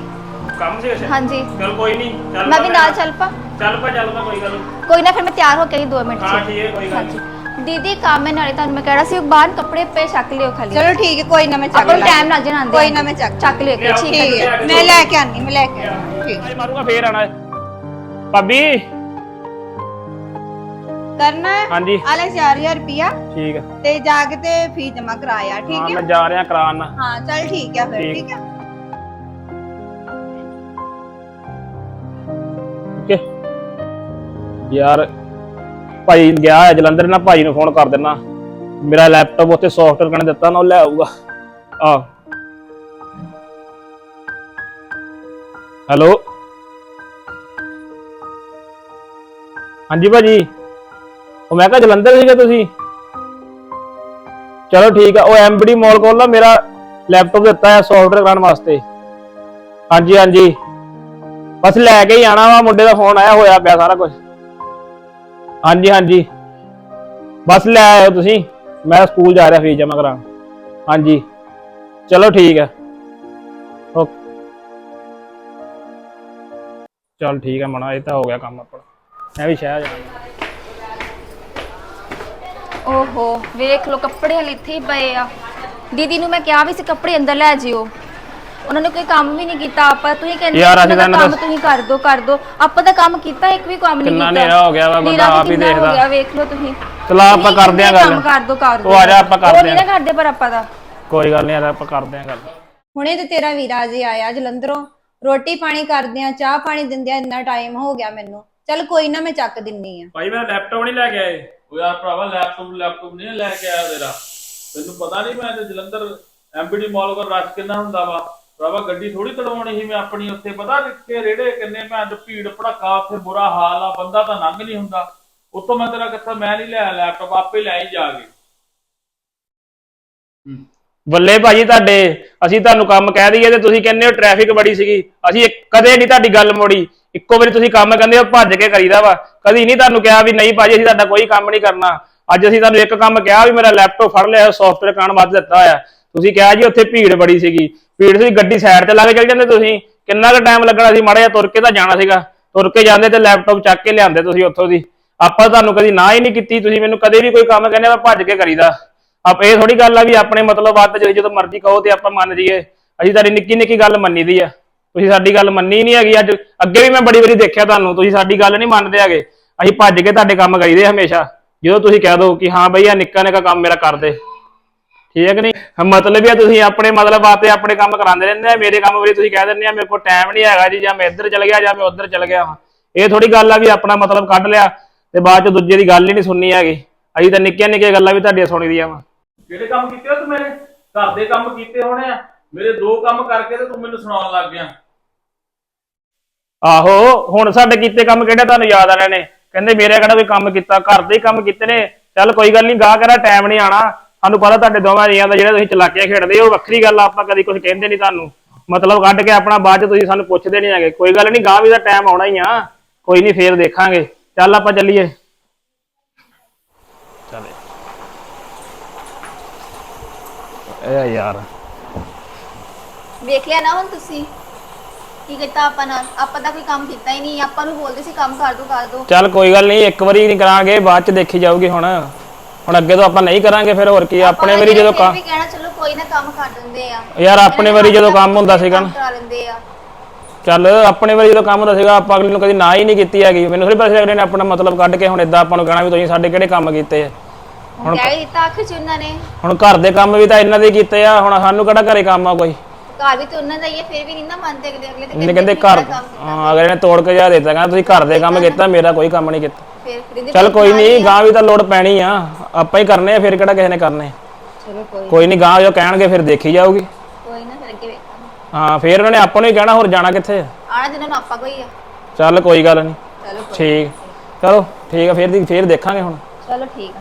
ਕੰਮ ਸੀ ਅੱਛਾ ਹਾਂਜੀ। ਚਲ ਕੋਈ ਨਹੀਂ ਚੱਲ ਮੈਂ ਵੀ ਨਾਲ ਚੱਲ ਪਾ। ਚੱਲ ਪਾ ਚੱਲ ਪਾ ਕੋਈ ਗੱਲ ਨੀ। ਕੋਈ ਨਾ ਫਿਰ ਮੈਂ ਤਿਆਰ ਹੋ ਕੇ ਹੀ 2 ਮਿੰਟ ਹਾਂ ਚ ਠੀਕ ਹੈ ਕੋਈ ਗੱਲ ਹਾਂਜੀ। ਨਹੀਂ ਦੀਦੀ ਕੰਮ ਹੈ ਨਾਲੇ ਤੁਹਾਨੂੰ ਮੈਂ ਕਹਿਣਾ ਸੀ ਬਾਹਰ ਕੱਪੜੇ ਪੇ ਛੱਕ ਲਿਓ ਖਾਲੀ। ਚਲੋ ਠੀਕ ਹੈ ਕੋਈ ਨਾ ਮੈਂ ਚੱਕ ਆਪਾਂ ਨੂੰ। ਟਾਈਮ ਜਾਣਾ ਆਂਦੇ ਕੋਈ ਨਾ ਮੈਂ ਚੱਕ ਚੱਕ ਲਿਓ। ਕਿ ਠੀਕ ਠੀਕ ਹੈ ਮੈਂ ਲੈ ਕੇ ਆਨੀ ਮੈਂ ਲੈ ਕੇ ਠੀਕ। ਆਈ ਮਾਰੂਗਾ ਫੇਰ ਆਣਾ ਹੈ। ਭਾਬੀ। ਕਰਨਾ ਹੈ? ਹਾਂਜੀ। ਆਲੇ 4000 ਰੁਪਿਆ ਠੀਕ ਹੈ। ਤੇ ਜਾ ਕੇ ਤੇ ਫੀਸ ਜਮਾ ਕਰਾਇਆ ਹਾਂ ਠੀਕ ਮੈਂ ਹੈ ਜਾ ਰਿਹਾ ਕਰਾਨ ਹਾਂ ਚੱਲ ਠੀਕ ਹੈ ਫਿਰ ਠੀਕ। ਠੀਕ ਹੈ? ਯਾਰ, ਭਾਈ ਗਿਆ ਹੈ ਜਲੰਧਰ ਨਾ ਭਾਈ ਨੂੰ ਫੋਨ ਕਰ ਦੇਣਾ ਮੇਰਾ ਲੈਪਟਾਪ ਉੱਥੇ ਸੌਫਟਵੇਅਰ ਕਣੇ ਦਿੱਤਾ, ਨਾ ਉਹ ਲੈ ਆਊਗਾ। ਆ। ਹੈਲੋ? ਹਾਂਜੀ ਭਾਜੀ। ਉਹ ਮੈਂ ਕਿਹਾ ਜਲੰਧਰ ਸੀਗੇ ਤੁਸੀਂ? ਚਲੋ ਠੀਕ ਆ, ਉਹ ਐਮਬੀਡੀ ਮਾਲ ਕੋਲ ਨਾ ਮੇਰਾ ਲੈਪਟਾਪ ਦਿੱਤਾ ਹੈ ਸੌਫਟਵੇਅਰ ਕਰਾਉਣ ਵਾਸਤੇ। ਹਾਂਜੀ ਹਾਂਜੀ। ਬਸ ਲੈ ਕੇ ਹੀ ਆਣਾ ਵਾ, ਮੁੰਡੇ ਦਾ ਫੋਨ ਆਇਆ ਹੋਇਆ ਪਿਆ ਸਾਰਾ ਕੁਝ ਹਾਂਜੀ ਹਾਂਜੀ। ਬਸ ਲੈ ਆਇਓ ਤੁਸੀਂ। ਮੈਂ ਸਕੂਲ ਜਾ ਰਿਹਾ ਫੀਸ ਜਮਾ ਕਰਾਂ ਹਾਂਜੀ। ਚਲੋ ਠੀਕ ਹੈ। ਓਕੇ। ਚਲ ਠੀਕ ਹੈ ਮਣਾ ਇਹ ਤਾਂ ਹੋ ਗਿਆ ਕੰਮ ਆਪਣਾ। ਮੈਂ ਵੀ ਸ਼ਹਿਰ ਜਾਣਾ। ਓਹੋ, ਵੇਖ ਲੋ ਕੱਪੜੇ ਹਲੇ ਇੱਥੇ ਹੀ ਪਏ ਆ। ਦੀਦੀ ਨੂੰ ਮੈਂ ਕਿਹਾ ਵੀ ਸੀ, ਕੱਪੜੇ ਅੰਦਰ ਲੈ ਜਿਓ। ਉਹਨਾਂ ਨੇ ਕੋਈ ਕੰਮ ਵੀ ਨਹੀਂ ਕੀਤਾ ਆਪਾਂ ਤੁਸੀਂ ਕਹਿੰਦੇ ਯਾਰ, ਅਸੀਂ ਉਹਨਾਂ ਦਾ ਤਾਂ ਕੰਮ ਤੁਸੀਂ ਕਰ ਦੋ ਕਰ ਦੋ। ਆਪਾਂ ਤਾਂ ਕੰਮ ਕੀਤਾ ਇੱਕ ਵੀ ਕੰਮ ਨਹੀਂ ਕੀਤਾ। ਕਿੰਨਾ ਹਨੇਰਾ ਹੋ ਗਿਆ ਵਾ, ਬੰਦਾ ਹਨੇਰਾ ਵੀ ਆਪ ਹੀ ਕਿੰਨਾ ਹੋ ਦੇਖਦਾ। ਗਿਆ, ਵੇਖ ਲਓ ਤੁਸੀਂ। ਚਲੋ ਆਪਾਂ ਤੁਸੀਂ ਕਰਦੇ ਆਂ ਗੱਲ। ਕੰਮ ਕਰ ਦੋ ਕਰ ਦੋ। ਉਹ ਆ ਜਾ ਆਪਾਂ ਕਰਦੇ ਉਹ ਨਹੀਂ ਨਾ ਕਰਦੇ ਪਰ ਆਪਾਂ ਦਾ ਕੋਈ ਗੱਲ ਨਹੀਂ ਯਾਰ ਆਪਾਂ ਕਰਦੇ ਆਂ ਗੱਲ। ਹੁਣੇ ਤੇ ਤੇਰਾ ਵੀਰਾ ਜੀ ਆਇਆ ਜਲੰਧਰੋਂ। ਰੋਟੀ ਪਾਣੀ ਕਰਦੇ ਆ ਚਾਹ ਪਾਣੀ ਦਿੰਦੇ ਆ ਇੰਨਾ ਟਾਈਮ ਹੋ ਗਿਆ ਮੈਨੂੰ। ਚੱਲ ਕੋਈ ਨਾ ਮੈਂ ਚੱਕ ਦਿੰਨੀ ਆ। ਭਾਈ ਮੇਰਾ ਲੈਪਟਾਪ ਨਹੀਂ ਲੈ ਕੇ ਆਏ। ਉਹ ਯਾਰ ਭਰਾਵਾ ਲੈਪਟਾਪ ਲੈਪਟਾਪ ਨਹੀਂ ਲੈ ਕੇ ਆਇਆ ਤੇਰਾ। ਤੈਨੂੰ ਪਤਾ ਨਹੀਂ ਮੈਂ ਤੇ ਜਲੰਧਰ ਐਮਬੀਡੀ ਮਾਲ ਕੋਲ ਰਸ਼ ਕਿੰਨਾ ਹੁੰਦਾ ਵਾ। ਭਰਾਵਾ ਗੱਡੀ ਥੋੜੀ ਤੜਵਾਉਣੀ ਸੀ ਮੈਂ ਆਪਣੀ ਉੱਥੇ ਪਤਾ ਕਿ ਰੇੜੇ ਕਿੰਨੇ ਮੈਂ ਤੇ ਭੀੜ ਭੜਕਾ ਉੱਥੇ ਬੁਰਾ ਹਾਲ ਆ ਬੰਦਾ ਤਾਂ ਲੰਘ ਨਹੀਂ ਹੁੰਦਾ। ਉੱਤੋਂ ਮੈਂ ਤੇਰਾ ਕਿੱਥਾ ਮੈਂ ਨਹੀਂ ਲਿਆ ਲੈਪਟਾਪ ਆਪੇ ਲੈ ਹੀ ਜਾ ਕੇ ਬੱਲੇ ਭਾਜੀ ਤੁਹਾਡੇ ਅਸੀਂ ਤੁਹਾਨੂੰ ਕੰਮ ਕਹਿ ਦਈਏ ਤੇ ਤੁਸੀਂ ਕਹਿੰਦੇ ਹੋ ਟ੍ਰੈਫਿਕ ਬੜੀ ਸੀਗੀ। ਅਸੀਂ ਕਦੇ ਨਹੀਂ ਤੁਹਾਡੀ ਗੱਲ ਮੋੜੀ। ਇੱਕੋ ਵਾਰੀ ਤੁਸੀਂ ਕੰਮ ਕਹਿੰਦੇ ਹੋ ਭੱਜ ਕੇ ਕਰੀਦਾ ਵਾ। ਕਦੀ ਨਹੀਂ ਤੁਹਾਨੂੰ ਕਿਹਾ ਵੀ ਨਹੀਂ ਭਾਜੀ ਅਸੀਂ ਤੁਹਾਡਾ ਕੋਈ ਕੰਮ ਨਹੀਂ ਕਰਨਾ। ਅੱਜ ਅਸੀਂ ਤੁਹਾਨੂੰ ਇੱਕ ਕੰਮ ਕਿਹਾ ਵੀ ਮੇਰਾ ਲੈਪਟਾਪ ਫੜ ਲਿਆ ਸੌਫਟਵੇਅਰ ਕਾਣ ਵੱਧ ਦਿੱਤਾ ਹੋਇਆ। ਤੁਸੀਂ ਕਿਹਾ ਜੀ ਉੱਥੇ ਭੀੜ ਬੜੀ ਸੀਗੀ। ਭੀੜ ਸੀ, ਗੱਡੀ ਸਾਈਡ ਤੇ ਲਾ ਕੇ ਚੱਲ ਜਾਂਦੇ ਤੁਸੀਂ। ਕਿੰਨਾ ਕੁ ਟਾਈਮ ਲੱਗਣਾ ਸੀ ਮਾੜਾ ਜਿਹਾ, ਤੁਰ ਕੇ ਤਾਂ ਜਾਣਾ ਸੀਗਾ। ਤੁਰ ਕੇ ਜਾਂਦੇ ਤੇ ਲੈਪਟਾਪ ਚੱਕ ਕੇ ਲਿਆਂਦੇ ਤੁਸੀਂ ਉੱਥੋਂ ਦੀ। ਆਪਾਂ ਤੁਹਾਨੂੰ ਕਦੀ ਨਾ ਹੀ ਨਹੀਂ ਕੀਤੀ, ਤੁਸੀਂ ਮੈਨੂੰ ਕਦੇ ਵੀ ਕੋਈ ਕੰਮ ਕਹਿੰਦੇ ਆ ਭੱਜ ਕੇ ਕਰੀਦਾ। ਆਪ ਇਹ ਥੋੜੀ ਗੱਲ ਆ ਵੀ ਆਪਣੇ ਮਤਲਬ ਬਾਤ ਤੇ ਜਦੋਂ ਮਰਜ਼ੀ ਕਹੋ ਤੇ ਆਪਾਂ ਮੰਨ ਜਾਈਏ। ਅਸੀਂ ਤੁਹਾਡੀ ਨਿੱਕੀ ਨਿੱਕੀ ਗੱਲ ਮੰਨੀ ਦੀ ਆ। ਤੁਸੀਂ ਸਾਡੀ ਗੱਲ ਮੰਨੀ ਨਹੀਂ ਹੈਗੀ ਅੱਜ। ਅੱਗੇ ਵੀ ਮੈਂ ਬੜੀ ਵਾਰੀ ਦੇਖਿਆ ਤੁਹਾਨੂੰ, ਤੁਸੀਂ ਸਾਡੀ ਗੱਲ ਨਹੀਂ ਮੰਨਦੇ ਹੈਗੇ। ਅਸੀਂ ਭੱਜ ਕੇ ਤੁਹਾਡੇ ਕੰਮ ਕਰੀਦੇ ਹਮੇਸ਼ਾ। ਜਦੋਂ ਤੁਸੀਂ ਕਹਿ ਦੋ ਕਿ ਹਾਂ ਬਈ ਆ ਨਿੱਕਾ ਨਿੱਕਾ ਕੰਮ ਮੇਰਾ ਕਰ ਦੇ ਠੀਕ ਹੈ ਕਿ ਨਹੀਂ? ਹਾਂ, ਮਤਲਬ ਇਹ ਤੁਸੀਂ ਆਪਣੇ ਮਤਲਬ ਬਾਤੇ ਆਪਣੇ ਕੰਮ ਕਰਾਉਂਦੇ ਰਹਿੰਦੇ ਆ। ਮੇਰੇ ਕੰਮ ਵਾਰੀ ਤੁਸੀਂ ਕਹਿ ਦਿੰਦੇ ਆ ਮੇਰੇ ਕੋਲ ਟਾਈਮ ਨਹੀਂ ਹੈਗਾ ਜੀ ਜਾਂ ਮੈਂ ਇੱਧਰ ਚਲ ਗਿਆ ਜਾਂ ਮੈਂ ਉੱਧਰ ਚਲ ਗਿਆ ਵਾਂ। ਇਹ ਥੋੜੀ ਗੱਲ ਆ ਵੀ ਆਪਣਾ ਮਤਲਬ ਕੱਢ ਲਿਆ ਤੇ ਬਾਅਦ ਚ ਦੂਜੇ ਦੀ ਗੱਲ ਹੀ ਨਹੀਂ ਸੁਣਨੀ ਹੈਗੀ। ਅਸੀਂ ਤਾਂ ਨਿੱਕੀਆਂ ਨਿੱਕੀਆਂ ਗੱਲਾਂ ਵੀ ਤੁਹਾਡੀਆਂ ਸੁਣੀ ਦੀਆਂ ਵਾ। ਜਿਹੜੇ ਕੰਮ ਕੀਤੇ ਆ ਤੂੰ ਮੇਰੇ? ਘਰ ਦੇ ਕੰਮ ਕੀਤੇ ਹੋਣੇ ਆ। ਮੇਰੇ ਦੋ ਕੰਮ ਕਰਕੇ ਤੇ ਤੂੰ ਮੈਨੂੰ ਸੁਣਾਉਣ ਲੱਗ ਗਿਆ। ਆਹੋ ਹੁਣ ਸਾਡੇ ਕੀਤੇ ਕੰਮ ਕਿਹੜੇ ਤੁਹਾਨੂੰ ਯਾਦ ਆ ਰਹੇ ਨੇ ਕਹਿੰਦੇ ਮੇਰੇ ਕਿਹੜਾ ਕੋਈ ਕੰਮ ਕੀਤਾ ਘਰ ਦੇ ਹੀ ਕੰਮ ਕੀਤੇ ਨੇ। ਚੱਲ ਕੋਈ ਗੱਲ ਨਹੀਂ ਗਾਹ ਕਰਾ ਟਾਈਮ ਨਹੀਂ ਆਣਾ ਸਾਨੂੰ ਪਤਾ ਤੁਹਾਡੇ ਦੋਵਾਂ ਜੀਆਂ ਦਾ ਜਿਹੜੇ ਤੁਸੀਂ ਚਲਾਕੀਆਂ ਖੇਡਦੇ ਹੋ ਵੱਖਰੀ ਗੱਲ ਆ, ਆਪਾਂ ਕਦੀ ਕੁਝ ਕਹਿੰਦੇ ਨਹੀਂ ਤੁਹਾਨੂੰ। ਮਤਲਬ ਕੱਢ ਕੇ ਆਪਣਾ ਬਾਅਦ ਚ ਤੁਸੀਂ ਸਾਨੂੰ ਪੁੱਛਦੇ ਨਹੀਂ ਹੈਗੇ। ਕੋਈ ਗੱਲ ਨਹੀਂ ਗਾਹ ਵੀ ਦਾ ਟਾਈਮ ਆਉਣਾ ਹੀ ਆ। ਕੋਈ ਨਹੀਂ ਫੇਰ ਦੇਖਾਂਗੇ। ਚੱਲ ਆਪਾਂ ਚੱਲੀਏ। ਚੱਲੇ। ਇਹ ਯਾਰ। ਵੇਖ ਲਿਆ ਨਾ ਹੁਣ ਤੁਸੀਂ। ਕੀ ਕੀਤਾ ਆਪਾਂ ਨਾਲ? ਆਪਾਂ ਤਾਂ ਕੋਈ ਕੰਮ ਕੀਤਾ ਹੀ ਨਹੀਂ। ਆਪਾਂ ਨੂੰ ਬੋਲਦੇ ਸੀ ਕੰਮ ਕਰ ਦੋ ਕਰ ਦੋ। ਚੱਲ ਕੋਈ ਗੱਲ ਨਹੀਂ ਇੱਕ ਵਾਰੀ ਨਹੀਂ ਕਰਾਂਗੇ ਬਾਅਦ ਚ ਦੇਖੀ ਜਾਊਗੀ ਹੁਣ। ਹੁਣ ਅੱਗੇ ਤੋਂ ਆਪਾਂ ਨਹੀਂ ਕਰਾਂਗੇ ਫਿਰ ਹੋਰ ਕੀ ਆਪਣੇ ਵਾਰੀ ਜਦੋਂ ਕੰਮ ਵੀ ਕਹਿਣਾ ਚਲੋ ਕੋਈ ਨਾ ਕੰਮ ਕਰ ਦਿੰਦੇ ਆ। ਯਾਰ ਆਪਣੇ ਵਾਰੀ ਜਦੋਂ ਕੰਮ ਹੁੰਦਾ ਸੀਗਾ ਨਾ। ਕੰਮ ਕਰਾ ਲੈਂਦੇ ਆ। ਚੱਲ ਆਪਣੇ ਵਾਰੀ ਜਦੋਂ ਕੰਮ ਹੁੰਦਾ ਸੀਗਾ ਆਪਾਂ ਅਗਲੇ ਨੂੰ ਕਦੀ ਨਾ ਹੀ ਨਹੀਂ ਕੀਤੀ ਹੈਗੀ। ਮੈਨੂੰ ਥੋੜੀ ਅਗਲੇ ਨੇ ਆਪਣਾ ਮਤਲਬ ਕੱਢ ਕੇ ਹੁਣ ਇਦਾਂ ਆਪਾਂ ਨੂੰ ਕਹਿਣਾ ਵੀ ਤੁਸੀਂ ਸਾਡੇ ਕਿਹੜੇ ਕੰਮ ਕੀਤੇ ਆ। ਹੁਣ ਕਹਿ ਦਿੱਤਾ ਆਖਰ ਚ ਉਹਨਾਂ ਨੇ। ਹੁਣ ਘਰ ਦੇ ਕੰਮ ਵੀ ਤਾਂ ਇਹਨਾਂ ਦੇ ਕੀਤੇ ਆ ਹੁਣ ਸਾਨੂੰ ਕਿਹੜਾ ਘਰੇ ਕੰਮ ਆ ਕੋਈ? ਘਰ ਵੀ ਤੇ ਉਹਨਾਂ ਦਾ ਹੀ ਹੈ ਫਿਰ ਵੀ ਨਹੀਂ ਨਾ ਮੰਨਦੇ ਅਗਲੇ ਅਗਲੇ ਤੇ ਇਹਨੇ ਕਹਿੰਦੇ ਘਰ। ਹਾਂ ਅਗਲੇ ਨੇ ਤੋੜ ਕੇ ਜਾ ਦਿੱਤਾ ਕਹਿੰਦਾ ਤੁਸੀਂ ਘਰ ਦੇ ਕੰਮ ਕੀਤਾ ਮੇਰਾ ਕੋਈ ਕੰਮ ਨਹੀਂ ਕੀਤਾ। ਫਿਰ ਚੱਲ ਕੋਈ ਨਹੀਂ ਗਾਂ ਵੀ ਤਾਂ ਲੋੜ ਪੈਣੀ ਆ। ਆਪਾਂ ਹੀ ਕਰਨੇ ਆ ਫਿਰ ਕਿਹੜਾ ਕਿਸੇ ਨੇ ਕਰਨੇ? ਚਲੋ ਕੋਈ ਕੋਈ ਨਹੀਂ ਗਾਂ ਜੋ ਕਹਿਣਗੇ ਫਿਰ ਦੇਖੀ ਜਾਊਗੀ। ਕੋਈ ਨਾ ਫਿਰ ਅੱਗੇ ਵੇਖਾਂਗੇ। ਹਾਂ ਫਿਰ ਉਹਨਾਂ ਨੇ ਆਪਾਂ ਨੂੰ ਹੀ ਕਹਿਣਾ ਹੋਰ ਜਾਣਾ ਕਿੱਥੇ? ਆ ਆਣਾ ਦਿਨਾਂ ਨੂੰ ਆਪਾਂ ਕੋਈ ਆ। ਚੱਲ ਕੋਈ ਗੱਲ ਨਹੀਂ ਚਲੋ ਕੋਈ ਠੀਕ। ਚਲੋ ਠੀਕ ਆ ਫਿਰ ਦੀ ਫਿਰ ਦੇਖਾਂਗੇ ਹੁਣ। ਚਲੋ ਠੀਕ ਆ।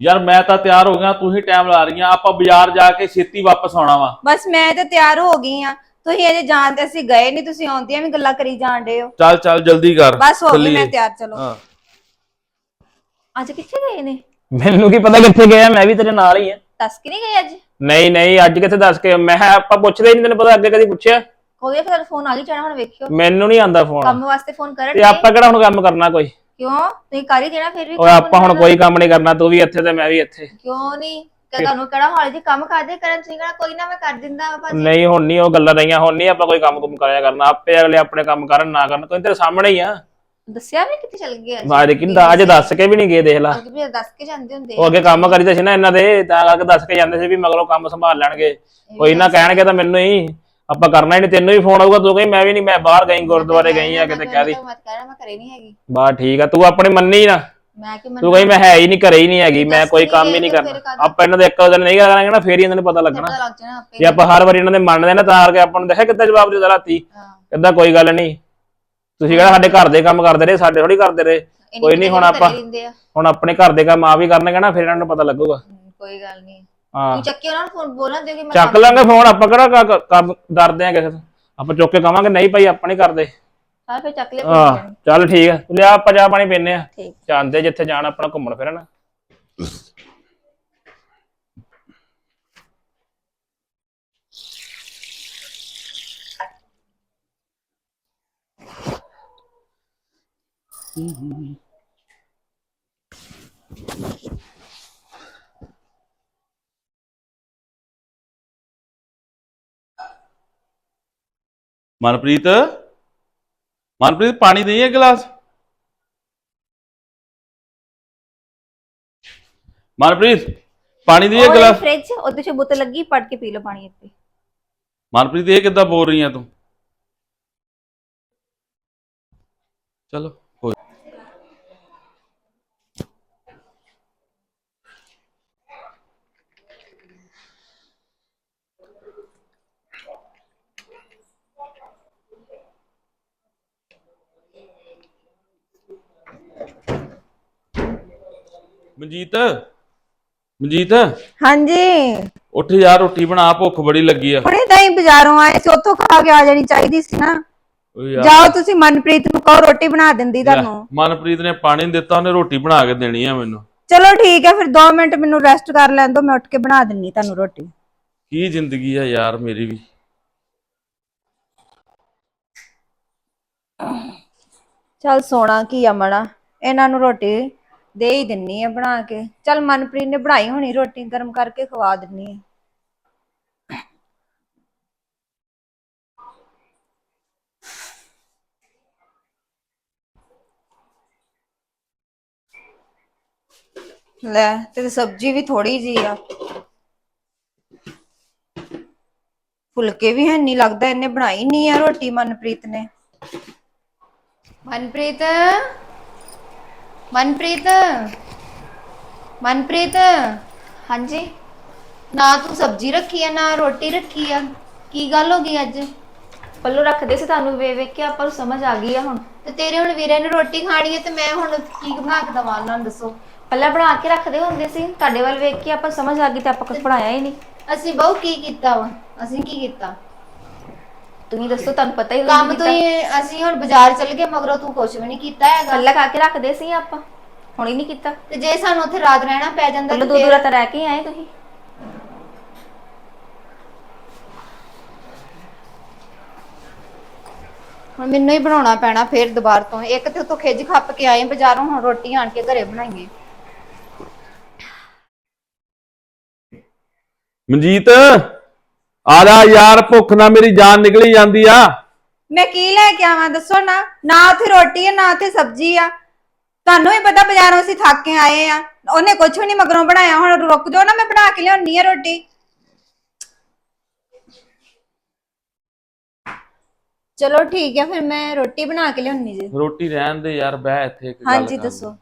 ਯਾਰ ਮੈਂ ਤਾਂ ਤਿਆਰ ਹੋ ਗਿਆ ਤੂੰ ਹੀ ਟਾਈਮ ਲਾ ਰਹੀ ਆ। ਆਪਾਂ ਬਾਜ਼ਾਰ ਜਾ ਕੇ ਛੇਤੀ ਵਾਪਸ ਆਉਣਾ ਵਾ। ਬਸ ਮੈਂ ਤੇ ਤਿਆਰ ਹੋ ਗਈ ਆ। ਤੁਸੀਂ ਅਜੇ ਜਾਣਦੇ ਅਸੀਂ ਗਏ ਨਹੀਂ ਤੁਸੀਂ ਆਉਂਦੀਆਂ ਵੀ ਗੱਲਾਂ ਕਰੀ ਜਾਣ ਡੇ ਹੋ। ਚੱਲ ਚੱਲ ਜਲਦੀ ਕਰ। ਬਸ ਹੋ ਗਈ ਚੱਲੀਏ। ਮੈਂ ਤਿਆਰ ਚਲੋ। ਹਾਂ। ਅੱਜ ਕਿੱਥੇ ਗਏ ਨੇ? ਮੈਨੂੰ ਕੀ ਪਤਾ ਕਿੱਥੇ ਗਿਆ ਮੈਂ ਵੀ ਤੇਰੇ ਨਾਲ ਹੀ ਆ। ਦੱਸ ਕੇ ਨਹੀਂ ਗਏ ਅੱਜ? ਨਹੀਂ ਨਹੀਂ ਅੱਜ ਕਿੱਥੇ ਦੱਸ ਕੇ ਮੈਂ ਕਿਹਾ ਆਪਾਂ ਪੁੱਛਦੇ ਹੀ ਨਹੀਂ ਤੈਨੂੰ ਪਤਾ ਅੱਗੇ ਕਦੀ ਪੁੱਛਿਆ। ਕੋਈ ਫਿਰ ਫੋਨ ਆ ਗਈ ਜਾਣਾ ਹੁਣ ਵੇਖਿਓ। ਮੈਨੂੰ ਨਹੀਂ ਆਂਦਾ ਫੋਨ। ਕੰਮ ਵਾਸਤੇ ਫੋਨ ਕਰਨ ਤੇ ਆਪਾਂ ਕਿਹੜਾ ਹੁਣ ਕੰਮ ਕਰਨਾ ਕੋਈ? ਕਿਉਂ? ਤੁਸੀਂ ਕਰ ਹੀ ਦੇਣਾ ਫਿਰ ਵੀ ਓਏ ਆਪਾਂ ਹੁਣ ਕੋਈ ਕੰਮ ਨਹੀਂ ਕਰਨਾ ਤੂੰ ਵੀ ਇੱਥੇ ਤੇ ਮੈਂ ਵੀ ਇੱਥੇ। ਕਿਉਂ ਨਹੀਂ? ਕਿ ਤੁਹਾਨੂੰ ਕਿਹੜਾ ਹਾਲ ਜੀ? ਕੰਮ ਕਰਦੇ ਕਰਨ ਤੁਸੀਂ ਕਿਹੜਾ ਕੋਈ ਨਾ ਮੈਂ ਕਰ ਦਿੰਦਾ ਵਾ ਭਾਜੀ। ਨਹੀਂ ਹੁਣ ਨਹੀਂ ਉਹ ਗੱਲਾਂ ਰਹੀਆਂ ਹੁਣ ਨਹੀਂ ਆਪਾਂ ਕੋਈ ਕੰਮ ਕੁਮ ਕਰਿਆ ਕਰਨਾ। ਆਪੇ ਅਗਲੇ ਆਪਣੇ ਕੰਮ ਕਰਨ ਨਾ ਕਰਨ ਕੋਈ ਤੇਰੇ ਸਾਹਮਣੇ ਹੀ ਆ। ਦੱਸਿਆ ਵੀ ਕਿੱਥੇ ਚਲ ਗਏ ਅੱਜ ਅੱਜ ਕਿੰਦਾ ਅੱਜ ਦੱਸ ਕੇ ਵੀ ਨਹੀਂ ਗਏ ਦੇਖ ਲਾ। ਅੱਗੇ ਵੀ ਦੱਸ ਕੇ ਜਾਂਦੇ ਹੁੰਦੇ ਉਹ ਅੱਗੇ ਕੰਮ ਕਰੀਦਾ ਸੀ ਨਾ ਇਹਨਾਂ ਦੇ ਤਾਂ ਕਰਕੇ ਦੱਸ ਕੇ ਜਾਂਦੇ ਸੀ ਵੀ ਮਗਰੋਂ ਕੰਮ ਸੰਭਾਲ ਲੈਣਗੇ। ਕੋਈ ਨਾ ਕਹਿਣਗੇ ਤਾਂ ਮੈਨੂੰ ਹੀ ਆਪਾਂ ਕਰਨਾ ਹੀ ਨਹੀਂ ਤੈਨੂੰ ਵੀ ਫੋਨ ਆਊਗਾ ਤੂੰ ਕਹੀਂ ਮੈਂ ਵੀ ਨਹੀਂ ਮੈਂ ਬਾਹਰ ਗਈ ਗੁਰਦੁਆਰੇ ਗਈ ਆ ਕਿਤੇ ਕਹਿ ਦੀ। ਮੈਂ ਕਹਿਣਾ ਮੈਂ ਘਰੇ ਨਹੀਂ ਹੈਗੀ। ਬਾ ਠੀਕ ਆ ਤੂੰ ਆਪਣੀ ਮੰਨੀ ਨਾ। ਮੈਂ ਕਿ ਤੂੰ ਕਹੀਂ ਮੈਂ ਹੈ ਹੀ ਨਹੀਂ ਘਰੇ ਹੀ ਨਹੀਂ ਹੈਗੀ ਮੈਂ ਕੋਈ ਕੰਮ ਹੀ ਨਹੀਂ ਕਰਨਾ? ਆਪਾਂ ਇਹਨਾਂ ਦੇ ਇੱਕ ਦਿਨ ਨਹੀਂ ਕਰਾਂਗੇ ਨਾ ਫੇਰ ਹੀ ਇਹਨਾਂ ਨੂੰ ਪਤਾ ਲੱਗਣਾ। ਜੇ ਆਪਾਂ ਹਰ ਵਾਰੀ ਇਹਨਾਂ ਦੇ ਮੰਨਦੇ ਨਾ ਤਾਂ ਕਰਕੇ ਆਪਾਂ ਨੂੰ ਦੇਖਿਆ ਕਿੱਦਾਂ ਜਵਾਬ ਦਿੰਦਾ ਰਾਤੀ। ਹਾਂ। ਕਿੱਦਾਂ ਕੋਈ ਗੱਲ ਨਹੀਂ। ਤੁਸੀਂ ਕਿਹੜਾ ਸਾਡੇ ਘਰ ਦੇ ਕੰਮ ਕਰਦੇ ਰਹੇ ਸਾਡੇ ਥੋੜੀ ਕਰਦੇ ਰਹੇ। ਕੋਈ ਨਹੀਂ ਹੁਣ ਆਪਾਂ ਹੁਣ ਆਪਣੇ ਘਰ ਦੇ ਕੰਮ ਆ ਵੀ ਕਰਨਗੇ ਨਾ ਫਿਰ ਇਹਨਾਂ ਨੂੰ ਪਤਾ ਲੱਗੂਗਾ। ਕੋਈ ਗੱਲ ਨਹੀਂ ਹਾਂ। ਤੂੰ ਚੱਕੇ ਉਹਨਾਂ ਨੂੰ ਫੋਨ ਬੋਲਣ ਦਿਓ ਕਿ ਮੈਂ ਚੱਕ ਲਾਂਗੇ ਫੋਨ ਆਪਾਂ ਕਿਹੜਾ ਕੰਮ ਡਰਦੇ ਆ ਕਿਸੇ ਤੋਂ? ਆਪਾਂ ਚੁੱਕ ਕੇ ਕਵਾਂਗੇ ਨਹੀਂ ਭਾਈ ਆਪਾਂ ਨਹੀਂ ਕਰਦੇ। ਹਾਂ ਫਿਰ ਚੱਕ ਲਿਆ ਹਾਂ ਚੱਲ ਠੀਕ ਆ। ਤੂੰ ਲਿਆ ਆਪਾਂ ਚਾਹ ਪਾਣੀ ਪੀਨੇ ਆ। ਠੀਕ। ਜਾਂਦੇ ਜਿੱਥੇ ਜਾਣਾ ਆਪਣਾ ਘੁੰਮਣ ਫਿਰਨ। ਮਨਪ੍ਰੀਤ? ਮਨਪ੍ਰੀਤ ਪਾਣੀ ਦੇਈਏ ਗਲਾਸ? ਮਨਪ੍ਰੀਤ ਪਾਣੀ ਦੇਈਏ ਗਲਾਸ? ਫ੍ਰਿਜ ਉਹਦੇ ਚ ਬੋਤਲ ਲੱਗੀ ਪੜ ਕੇ ਪੀ ਲਓ ਪਾਣੀ ਇੱਥੇ। ਮਨਪ੍ਰੀਤ ਇਹ ਕਿੱਦਾਂ ਬੋਲ ਰਹੀ ਆ ਤੂੰ? ਚਲੋ। ਮਨਜੀਤ? ਮਨਜੀਤ? ਹਾਂਜੀ। ਉੱਠ ਯਾਰ ਰੋਟੀ ਬਣਾ ਭੁੱਖ ਬੜੀ ਲੱਗੀ ਆ। ਹੁਣੇ ਤਾਂ ਹੀ ਬਾਜ਼ਾਰੋਂ ਆਏ ਸੀ ਉੱਥੋਂ ਖਾ ਕੇ ਆ ਜਾਣੀ ਚਾਹੀਦੀ ਸੀ ਨਾ। ਯਾਰ। ਜਾਓ ਤੁਸੀਂ ਮਨਪ੍ਰੀਤ ਨੂੰ ਕਹੋ ਰੋਟੀ ਬਣਾ ਦਿੰਦੀ ਤੁਹਾਨੂੰ। ਮਨਪ੍ਰੀਤ ਨੇ ਪਾਣੀ ਨੀ ਦਿੱਤਾ ਉਹਨੇ ਰੋਟੀ ਬਣਾ ਕੇ ਦੇਣੀ ਆ ਮੈਨੂੰ। ਚਲੋ ਠੀਕ ਹੈ ਫਿਰ 2 ਮਿੰਟ ਮੈਨੂੰ ਰੈਸਟ ਕਰ ਲੈਣ ਦਿਓ ਮੈਂ ਉੱਠ ਕੇ ਬਣਾ ਦਿੰਨੀ ਤੁਹਾਨੂੰ ਰੋਟੀ। ਕੀ ਜ਼ਿੰਦਗੀ ਆ ਯਾਰ ਮੇਰੀ ਵੀ। ਚੱਲ ਸੋਣਾ ਕੀ ਆ ਮਣਾ ਇਹਨਾਂ ਨੂੰ ਰੋਟੀ ਦੇ ਹੀ ਦਿੰਨੀ ਆ ਬਣਾ ਕੇ। ਚੱਲ ਮਨਪ੍ਰੀਤ ਨੇ ਬਣਾਈ ਹੋਣੀ ਰੋਟੀ, ਗਰਮ ਕਰਕੇ ਖਵਾ ਦਿੰਨੀ ਆ। ਲੈ ਤੇ ਸਬਜ਼ੀ ਵੀ ਥੋੜੀ ਜੀ ਆ। ਫੁਲਕੇ ਵੀ ਹੈ ਨਹੀਂ ਲੱਗਦਾ ਇਹਨੇ ਬਣਾਈ ਨਹੀਂ ਆ ਰੋਟੀ ਮਨਪ੍ਰੀਤ ਨੇ। ਮਨਪ੍ਰੀਤ? ਮਨਪ੍ਰੀਤ। ਮਨਪ੍ਰੀਤ ਹਾਂਜੀ। ਨਾ ਤੂੰ ਸਬਜ਼ੀ ਰੱਖੀ ਆ ਨਾ ਰੋਟੀ ਰੱਖੀ ਆ। ਕੀ ਗੱਲ ਹੋ ਗਈ ਅੱਜ? ਪੱਲੂ ਰੱਖਦੇ ਸੀ ਤੁਹਾਨੂੰ ਵੇ ਵੇਖ ਕੇ ਆਪਾਂ ਨੂੰ ਸਮਝ ਆ ਗਈ ਆ ਹੁਣ। ਤੇ ਤੇਰੇ ਹੁਣ ਵੀਰੇ ਨੇ ਰੋਟੀ ਖਾਣੀ ਹੈ ਤੇ ਮੈਂ ਹੁਣ ਕੀ ਬਣਾ ਕੇ ਦਵਾਂ ਉਹਨਾਂ ਨੂੰ ਦੱਸੋ। ਪਹਿਲਾਂ ਬਣਾ ਕੇ ਰੱਖਦੇ ਹੁੰਦੇ ਸੀ ਤੁਹਾਡੇ ਵੱਲ ਵੇਖ ਕੇ ਆਪਾਂ ਨੂੰ ਸਮਝ ਆ ਗਈ ਤੇ ਆਪਾਂ ਕੁਝ ਬਣਾਇਆ ਹੀ ਨਹੀਂ। ਅਸੀਂ ਬਹੁ ਕੀ ਕੀਤਾ ਵਾ? ਅਸੀਂ ਕੀ ਕੀਤਾ? ਤੁਸੀਂ ਦੱਸੋ ਤੁਹਾਨੂੰ ਪਤਾ ਹੀ ਕੰਮ ਤੋਂ ਹੀ ਅਸੀਂ ਹੁਣ ਬਾਜ਼ਾਰ ਚੱਲ ਗਏ ਮਗਰੋਂ ਤੂੰ ਕੁਛ ਵੀ ਨਹੀਂ ਕੀਤਾ ਹੈਗਾ। ਪਹਿਲਾਂ ਕਰਕੇ ਰੱਖਦੇ ਸੀ ਆਪਾਂ ਹੁਣ ਹੀ ਨਹੀਂ ਕੀਤਾ। ਤੇ ਜੇ ਸਾਨੂੰ ਉੱਥੇ ਰਾਤ ਰਹਿਣਾ ਪੈ ਜਾਂਦਾ ਤੇ ਦੋ ਦੋ ਰਾਤ ਰਹਿ ਕੇ ਆਏ ਤੁਸੀਂ। ਹੁਣ ਮੈਨੂੰ ਹੀ ਬਣਾਉਣਾ ਪੈਣਾ ਫੇਰ ਦੁਬਾਰ ਤੋਂ। ਇੱਕ ਤੇ ਉਤੋਂ ਖਿੱਜ ਖੱਪ ਕੇ ਆਏ ਬਾਜ਼ਾਰੋਂ ਹੁਣ ਰੋਟੀ ਆਣ ਕੇ ਘਰੇ ਬਣਾਈਏ। ਮਨਜੀਤ! ਆ ਜਾ ਯਾਰ ਭੁੱਖ ਨਾਲ ਮੇਰੀ ਜਾਨ ਨਿਕਲੀ ਜਾਂਦੀ ਆ। ਮੈਂ ਕੀ ਲੈ ਕੇ ਆਵਾਂ ਦੱਸੋ ਨਾ। ਨਾ ਉੱਥੇ ਰੋਟੀ ਹੈ ਨਾ ਉੱਥੇ ਸਬਜ਼ੀ ਆ। ਤੁਹਾਨੂੰ ਵੀ ਪਤਾ ਬਾਜ਼ਾਰੋਂ ਅਸੀਂ ਥੱਕ ਕੇ ਆਏ ਆ। ਉਹਨੇ ਕੁਝ ਵੀ ਨਹੀਂ ਮਗਰੋਂ ਬਣਾਇਆ। ਹੁਣ ਰੁਕ ਜਾਓ ਨਾ ਮੈਂ ਬਣਾ ਕੇ ਲਿਆਉਣੀ ਆ ਰੋਟੀ। ਚਲੋ ਠੀਕ ਹੈ ਫਿਰ ਮੈਂ ਰੋਟੀ ਬਣਾ ਕੇ ਲਿਆਉਣੀ ਜੀ। ਰੋਟੀ ਰਹਿਣ ਦੇ ਯਾਰ ਬਹਿ ਇੱਥੇ ਇੱਕ ਗੱਲ ਹਾਂਜੀ ਕਰ ਦੱਸੋ।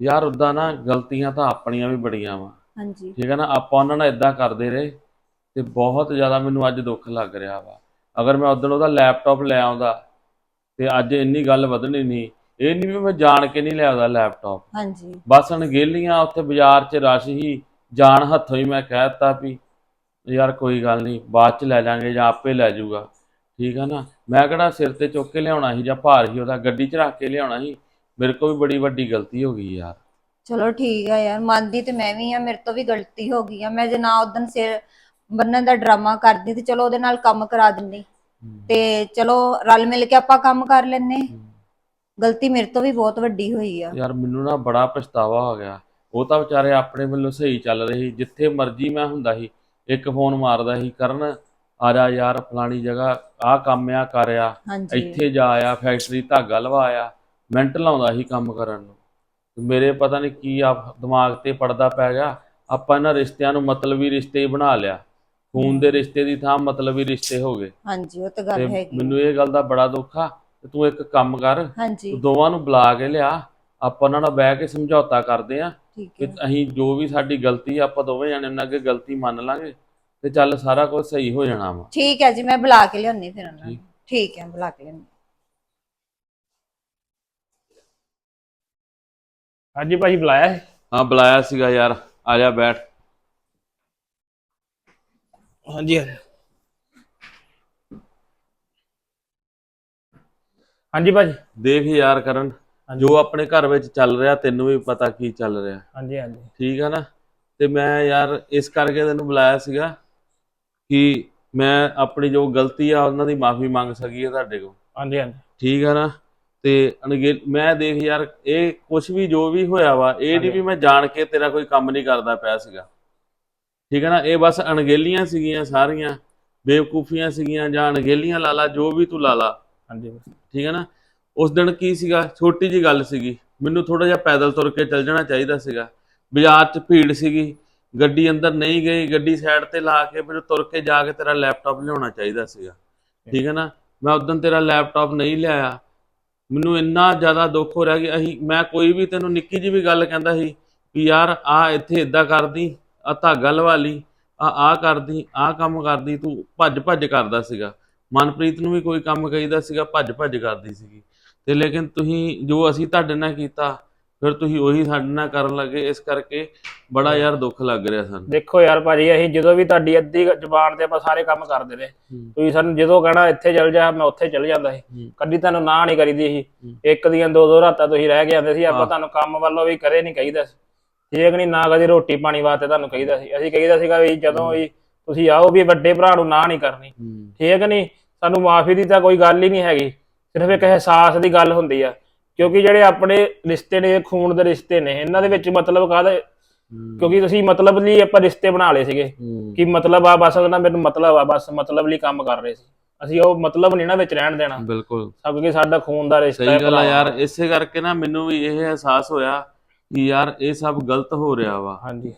ਯਾਰ ਉਦਾਂ ਨਾ ਗਲਤੀਆਂ ਤਾਂ ਆਪਣੀਆਂ ਵੀ ਬੜੀਆਂ ਵਾ। ਹਾਂਜੀ। ਠੀਕ ਹੈ ਨਾ ਆਪਾਂ ਉਹਨਾਂ ਨਾਲ ਇਦਾਂ ਕਰਦੇ ਰਹੇ। ਤੇ ਬਹੁਤ ਜ਼ਿਆਦਾ ਮੈਨੂੰ ਅੱਜ ਦੁੱਖ ਲੱਗ ਰਿਹਾ ਵਾ। ਅਗਰ ਮੈਂ ਉਦੋਂ ਉਹਦਾ ਲੈਪਟਾਪ ਲੈ ਆਉਂਦਾ ਤੇ ਅੱਜ ਇੰਨੀ ਗੱਲ ਵਧਣੀ ਨਹੀਂ ਇਹ ਨਹੀਂ ਵੀ ਮੈਂ ਜਾਣ ਕੇ ਨਹੀਂ ਲਿਆਉਂਦਾ ਲੈਪਟਾਪ ਹਾਂਜੀ। ਬਸ ਅਣਗੇਲੀਆਂ ਉੱਥੇ ਬਾਜ਼ਾਰ 'ਚ ਰਸ਼ ਹੀ ਜਾਣ ਹੱਥੋਂ ਹੀ ਮੈਂ ਕਹਿ ਦਿੱਤਾ ਵੀ ਯਾਰ ਕੋਈ ਗੱਲ ਨਹੀਂ ਬਾਅਦ 'ਚ ਲੈ ਜਾਾਂਗੇ ਜਾਂ ਆਪੇ ਲੈ ਜਾਊਗਾ। ਠੀਕ ਆ ਨਾ? ਮੈਂ ਕਿਹੜਾ ਸਿਰ ਤੇ ਚੁੱਕ ਕੇ ਲਿਆਉਣਾ ਸੀ ਜਾਂ ਭਾਰ ਹੀ ਉਹਦਾ ਗੱਡੀ 'ਚ ਰੱਖ ਕੇ ਲਿਆਉਣਾ ਸੀ ਮੇਰੇ ਕੋਲ ਵੀ ਬੜੀ ਵੱਡੀ ਗਲਤੀ ਹੋ ਗਈ ਯਾਰ। ਚਲੋ ਠੀਕ ਆ ਯਾਰ ਮੰਨਦੀ ਤੇ ਮੈਂ ਵੀ ਆ ਮੇਰੇ ਤੋਂ ਵੀ ਗਲਤੀ ਹੋ ਗਈ ਆ। ਮੈਂ ਜੇ ਨਾ ਉਦੋਂ ਸਿਰ ਬੰਨਣ ਦਾ ਡਰਾਮਾ ਕਰਦੀ ਤੇ ਚਲੋ ਉਹਦੇ ਨਾਲ ਕੰਮ ਕਰਾ ਦਿੰਦੀ। ਤੇ ਚਲੋ ਰਲ ਮਿਲ ਕੇ ਆਪਾਂ ਕੰਮ ਕਰ ਲੈਨੇ ਗਲਤੀ ਮੇਰੇ ਤੋਂ ਵੀ ਬਹੁਤ ਵੱਡੀ ਹੋਈ ਆ। ਯਾਰ ਮੈਨੂੰ ਨਾ ਬੜਾ ਪਛਤਾਵਾ ਹੋ ਗਿਆ। ਉਹ ਤਾਂ ਵਿਚਾਰੇ ਆਪਣੇ ਵੱਲੋਂ ਸਹੀ ਚੱਲ ਰਹੇ ਸੀ। ਜਿੱਥੇ ਮਰਜ਼ੀ ਮੈਂ ਹੁੰਦਾ ਸੀ ਇੱਕ ਫੋਨ ਮਾਰਦਾ ਸੀ ਕਰਨ ਆ ਜਾ ਯਾਰ ਫਲਾਣੀ ਜਗ੍ਹਾ ਆਹ ਕੰਮ ਆ ਕਰ ਆ। ਹਾਂਜੀ। ਇੱਥੇ ਜਾ ਆ ਫੈਕਟਰੀ ਧਾਗਾ ਲਵਾ ਆ। ਮਿੰਟ ਲਾਉਂਦਾ ਸੀ ਕੰਮ ਕਰਨ ਨੂੰ। ਮੇਰੇ ਪਤਾ ਨਹੀਂ ਕੀ ਆ ਦਿਮਾਗ ਤੇ ਪੜਦਾ ਪੈ ਗਿਆ। ਆਪਾਂ ਇਹਨਾਂ ਰਿਸ਼ਤਿਆਂ ਨੂੰ ਮਤਲਬੀ ਰਿਸ਼ਤੇ ਹੀ ਬਣਾ ਲਿਆ। ਖੂਨ ਦੇ ਰਿਸ਼ਤੇ ਦੀ ਥਾਂ ਮਤਲਬੀ ਰਿਸ਼ਤੇ ਹੋ ਗਏ। ਹਾਂਜੀ ਉਹ ਤਾਂ ਤੇ ਗੱਲ ਹੈਗੀ ਮੈਨੂੰ ਇਹ ਗੱਲ ਦਾ ਬੜਾ ਦੁੱਖ ਆ ਤੇ ਤੂੰ ਇੱਕ ਕੰਮ ਕਰ ਹਾਂਜੀ। ਤੂੰ ਦੋਵਾਂ ਨੂੰ ਬੁਲਾ ਕੇ ਲਿਆ ਆਪਾਂ ਉਹਨਾਂ ਨਾਲ ਬਹਿ ਕੇ ਸਮਝੌਤਾ ਕਰਦੇ ਆ ਠੀਕ ਕਿ ਹੈ। ਅਸੀਂ ਜੋ ਵੀ ਸਾਡੀ ਗਲਤੀ ਆ ਆਪਾਂ ਦੋਵੇਂ ਜਣੇ ਉਹਨਾਂ ਅੱਗੇ ਗਲਤੀ ਮੰਨ ਲਾਂਗੇ ਤੇ ਚੱਲ ਸਾਰਾ ਕੁਝ ਸਹੀ ਹੋ ਜਾਣਾ ਵਾ। ਠੀਕ ਹੈ ਜੀ ਮੈਂ ਬੁਲਾ ਕੇ ਲਿਆਉਣੀ ਫਿਰ ਉਹਨਾਂ ਨੂੰ। ਠੀਕ। ਠੀਕ ਹੈ ਬੁਲਾ ਕੇ ਲਿਆਉਣੀ ਹਾਂਜੀ ਭਾਜੀ ਬੁਲਾਇਆ ਸੀ? ਹਾਂ ਬੁਲਾਇਆ ਸੀਗਾ ਯਾਰ ਆ ਜਾ ਬੈਠ। ਹਾਂਜੀ ਹਾਂਜੀ। ਹਾਂਜੀ ਭਾਜੀ। ਦੇਖ ਯਾਰ ਕਰਨ ਜੋ ਆਪਣੇ ਘਰ ਵਿੱਚ ਚੱਲ ਰਿਹਾ ਤੈਨੂੰ ਵੀ ਪਤਾ ਕੀ ਚੱਲ ਰਿਹਾ। ਹਾਂਜੀ ਹਾਂਜੀ। ਠੀਕ ਆ ਨਾ? ਤੇ ਮੈਂ ਯਾਰ ਇਸ ਕਰਕੇ ਤੈਨੂੰ ਬੁਲਾਇਆ ਸੀਗਾ ਕਿ ਮੈਂ ਆਪਣੀ ਜੋ ਗਲਤੀ ਆ ਉਹਨਾਂ ਦੀ ਮਾਫੀ ਮੰਗ ਸਕੀਏ ਤੁਹਾਡੇ ਕੋਲ। ਹਾਂਜੀ ਹਾਂਜੀ। ਠੀਕ ਆ ਨਾ? ਤੇ ਅਣਗੇ ਮੈਂ ਦੇਖ ਯਾਰ ਇਹ ਕੁਝ ਵੀ ਜੋ ਵੀ ਹੋਇਆ ਵਾ ਇਹ ਨਹੀਂ ਵੀ ਮੈਂ ਜਾਣ ਕੇ ਤੇਰਾ ਕੋਈ ਕੰਮ ਨਹੀਂ ਕਰਦਾ ਪਿਆ ਸੀਗਾ। ਠੀਕ ਆ ਨਾ? ਇਹ ਬਸ ਅਣਗੇਲੀਆਂ ਸੀਗੀਆਂ ਸਾਰੀਆਂ ਬੇਵਕੂਫੀਆਂ ਸੀਗੀਆਂ ਜਾਂ ਅਣਗੇਲੀਆਂ ਲਾਲਾ ਜੋ ਵੀ ਤੂੰ ਲਾਲਾ ਹਾਂਜੀ ਠੀਕ ਹੈ ਨਾ? ਉਸ ਦਿਨ ਕੀ ਸੀਗਾ? ਛੋਟੀ ਜੀ ਗੱਲ ਸੀਗੀ। ਮੈਨੂੰ ਥੋੜਾ ਜਿਹਾ ਪੈਦਲ ਤੁਰ ਕੇ ਚੱਲ ਜਾਣਾ ਚਾਹੀਦਾ ਸੀਗਾ। ਬਾਜ਼ਾਰ 'ਚ ਭੀੜ ਸੀਗੀ। ਗੱਡੀ ਅੰਦਰ ਨਹੀਂ ਗਈ। ਗੱਡੀ ਸਾਈਡ ਤੇ ਲਾ ਕੇ ਮੈਨੂੰ ਤੁਰ ਕੇ ਜਾ ਕੇ ਤੇਰਾ ਲੈਪਟਾਪ ਲਿਆਉਣਾ ਚਾਹੀਦਾ ਸੀਗਾ। ਠੀਕ ਹੈ ਨਾ? ਮੈਂ ਉਦੋਂ ਤੇਰਾ ਲੈਪਟਾਪ ਨਹੀਂ ਲਿਆਇਆ। ਮੈਨੂੰ ਇੰਨਾ ਜ਼ਿਆਦਾ ਦੁੱਖ ਹੋ ਰਿਹਾ ਕਿ ਅਸੀਂ ਮੈਂ ਕੋਈ ਵੀ ਤੈਨੂੰ ਨਿੱਕੀ ਜੀ ਵੀ ਗੱਲ ਕਹਿੰਦਾ ਸੀ ਵੀ ਯਾਰ ਆ ਇੱਥੇ ਇਦਾਂ ਕਰਦੀ। ਆ ਧਾਗਾ ਲਵਾ ਲਈ ਆ ਆ ਕਰਦੀ ਆ ਕੰਮ ਕਰਦੀ ਤੂੰ ਭੱਜ ਭੱਜ ਕਰਦਾ ਸੀਗਾ ਮਨਪ੍ਰੀਤ ਨੂੰ ਵੀ ਕੋਈ ਕੰਮ ਕਹੀਦਾ ਸੀਗਾ ਭੱਜ ਭੱਜ ਕਰਦੀ ਸੀਗੀ ਤੇ ਲੇਕਿਨ ਤੁਸੀਂ ਜੋ ਅਸੀਂ ਤੁਹਾਡੇ ਨਾਲ ਕੀਤਾ ਫਿਰ ਤੁਸੀਂ ਉਹੀ ਸਾਡੇ ਨਾਲ ਕਰਨ ਲੱਗੇ ਇਸ ਕਰਕੇ ਬੜਾ ਯਾਰ ਦੁੱਖ ਲੱਗ ਰਿਹਾ ਸਾਨੂੰ ਦੇਖੋ ਯਾਰ ਭਾਜੀ ਅਸੀਂ ਜਦੋਂ ਵੀ ਤੁਹਾਡੀ ਅੱਧੀ ਜ਼ੁਬਾਨ ਤੇ ਆਪਾਂ ਸਾਰੇ ਕੰਮ ਕਰਦੇ ਰਹੇ। ਤੁਸੀਂ ਸਾਨੂੰ ਜਦੋਂ ਕਹਿਣਾ ਇੱਥੇ ਚੱਲ ਜਾ ਮੈਂ ਉੱਥੇ ਚੱਲ ਜਾਂਦਾ ਸੀ। ਕਦੀ ਤੁਹਾਨੂੰ ਨਾ ਨਹੀਂ ਕਰੀਦੀ ਸੀ। ਇੱਕ ਦੀਆਂ ਦੋ ਦੋ ਰਾਤਾਂ ਤੁਸੀਂ ਰਹਿ ਕੇ ਆਉਂਦੇ ਸੀ ਆਪਾਂ। ਤੁਹਾਨੂੰ ਕੰਮ ਵੱਲੋਂ ਵੀ ਕਰੇ ਨਹੀਂ ਕਹੀਦਾ ਸੀ ਠੀਕ ਨਹੀਂ ਨਾ ਕਦੀ ਰੋਟੀ ਪਾਣੀ ਵਾਸਤੇ ਤੁਹਾਨੂੰ ਕਹੀਦਾ ਸੀ। ਅਸੀਂ ਕਹੀਦਾ ਸੀਗਾ ਵੀ ਜਦੋਂ ਵੀ ਤੁਸੀਂ ਆਓ ਵੀ ਵੱਡੇ ਭਰਾ ਨੂੰ ਨਾ ਨਹੀਂ ਕਰਨੀ। ਠੀਕ ਨਹੀਂ ਸਾਨੂੰ ਮਾਫੀ ਦੀ ਤਾਂ ਕੋਈ ਗੱਲ ਹੀ ਨਹੀਂ ਹੈਗੀ। ਸਿਰਫ ਇੱਕ ਅਹਿਸਾਸ ਦੀ ਗੱਲ ਹੁੰਦੀ ਆ। ਕਿਉਂਕਿ ਜਿਹੜੇ ਆਪਣੇ ਰਿਸ਼ਤੇ ਨੇ ਖੂਨ ਦੇ ਰਿਸ਼ਤੇ ਨੇ ਇਹਨਾਂ ਦੇ ਵਿੱਚ ਮਤਲਬ ਕਾਹਦਾ? ਕਿਉਂਕਿ ਤੁਸੀਂ ਮਤਲਬ ਲਈ ਆਪਾਂ ਰਿਸ਼ਤੇ ਬਣਾ ਲਏ ਸੀਗੇ। ਹੂੰ। ਕਿ ਮਤਲਬ ਆ ਬਸ ਉਹਦਾ ਮੈਨੂੰ ਮਤਲਬ ਆ ਬਸ ਮਤਲਬ ਲਈ ਕੰਮ ਕਰ ਰਹੇ ਸੀ। ਅਸੀਂ ਉਹ ਮਤਲਬ ਨਹੀਂ ਨਾ ਵਿੱਚ ਰਹਿਣ ਦੇਣਾ। ਬਿਲਕੁਲ। ਸਭ ਕਿਉਂਕਿ ਸਾਡਾ ਖੂਨ ਦਾ ਰਿਸ਼ਤਾ ਸਹੀ ਗੱਲ ਆ ਭਰਾ। ਯਾਰ ਇਸੇ ਕਰਕੇ ਨਾ ਮੈਨੂੰ ਵੀ ਇਹ ਅਹਿਸਾਸ ਹੋਇਆ ਕਿ ਯਾਰ ਇਹ ਸਭ ਗਲਤ ਹੋ ਰਿਹਾ ਵਾ। ਹਾਂਜੀ।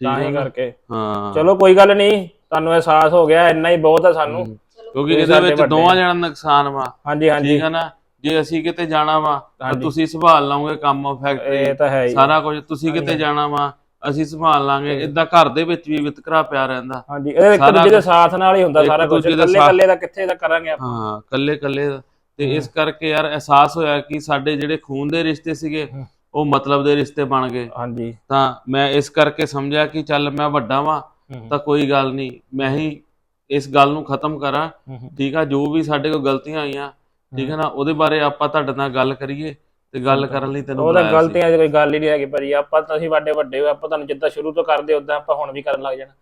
ਤਾਂ ਹੈ? ਕਰਕੇ। ਹਾਂ। ਚਲੋ ਕੋਈ ਗੱਲ ਨਹੀਂ ਤੁਹਾਨੂੰ ਅਹਿਸਾਸ ਹੋ ਗਿਆ ਇੰਨਾ ਹੀ ਬਹੁਤ ਹੈ ਸਾਨੂੰ। ਕਿਉਂਕਿ ਇਹ ਇਹਦੇ ਵਿੱਚ ਦੋਵਾਂ ਆ। ਜਣਾਂ ਦਾ ਨੁਕਸਾਨ ਵਾ। ਹਾਂਜੀ ਹਾਂਜੀ। ਠੀਕ ਹੈ ਨਾ? ਜੇ ਅਸੀਂ ਕਿਤੇ ਜਾਣਾ ਵਾ ਤਾਂ। ਤੁਸੀਂ ਸੰਭਾਲ ਲਓਗੇ ਕੰਮ ਇਹ ਫੈਕਟਰੀ ਤਾਂ ਹੈ ਹੀ। ਸਾਰਾ ਕੁਝ। ਤੁਸੀਂ ਕਿਤੇ ਜਾਣਾ ਵਾ ਅਸੀਂ ਸੰਭਾਲ ਲਾਂਗੇ। ਇਦਾਂ ਘਰ ਦੇ ਵਿੱਚ ਵੀ ਵਿਤਕਰਾ ਪਿਆ ਰਹਿੰਦਾ। ਹਾਂਜੀ ਇਹ ਇੱਕ ਦੂਜੇ ਦੇ ਸਾਥ ਨਾਲ ਹੀ ਹੁੰਦਾ ਸਾਰਾ ਕੁਝ। ਇਕੱਲੇ ਇਕੱਲੇ ਦਾ ਕਿੱਥੇ ਦਾ ਕਰਾਂਗੇ ਆਪਾਂ? ਹਾਂ ਕੱਲੇ ਕੱਲੇ ਤੇ ਇਸ ਕਰਕੇ ਯਾਰ ਅਹਿਸਾਸ ਹੋਇਆ ਕਿ ਸਾਡੇ ਜਿਹੜੇ ਖੂਨ ਦੇ ਰਿਸ਼ਤੇ ਸੀਗੇ। ਉਹ ਮਤਲਬ ਦੇ ਰਿਸ਼ਤੇ ਬਣ ਗਏ। ਹਾਂਜੀ। ਤਾਂ ਮੈਂ ਇਸ ਕਰਕੇ ਸਮਝਿਆ ਕਿ ਚੱਲ ਮੈਂ ਵੱਡਾ ਵਾਂ ਤਾਂ ਕੋਈ ਗੱਲ ਨਹੀਂ ਮੈਂ ਹੀ ਇਸ ਗੱਲ ਨੂੰ ਖਤਮ ਕਰਾਂ। ਠੀਕ ਆ ਜੋ ਵੀ ਸਾਡੇ ਕੋਲ ਗਲਤੀਆਂ ਆਈਆਂ ਠੀਕ ਹੈ ਨਾ ਉਹਦੇ ਬਾਰੇ ਆਪਾਂ ਤੁਹਾਡੇ ਨਾਲ ਗੱਲ ਕਰੀਏ ਤੇ ਗੱਲ ਕਰਨ ਲਈ ਤੈਨੂੰ ਉਹ ਤਾਂ ਬੁਲਾਇਆ ਸੀ। ਗਲਤੀਆਂ ਦੀ ਕੋਈ ਗੱਲ ਹੀ ਨਹੀਂ ਹੈਗੀ ਭਾਜੀ। ਆਪਾਂ ਤਾਂ ਅਸੀਂ ਵੱਡੇ ਵੱਡੇ ਹੋਏ ਆਪਾਂ ਤੁਹਾਨੂੰ ਜਿੱਦਾਂ ਸ਼ੁਰੂ ਤੋਂ ਕਰਦੇ ਉਦਾਂ ਆਪਾਂ ਹੁਣ ਵੀ ਕਰਨ ਲੱਗ ਜਾਣਾ।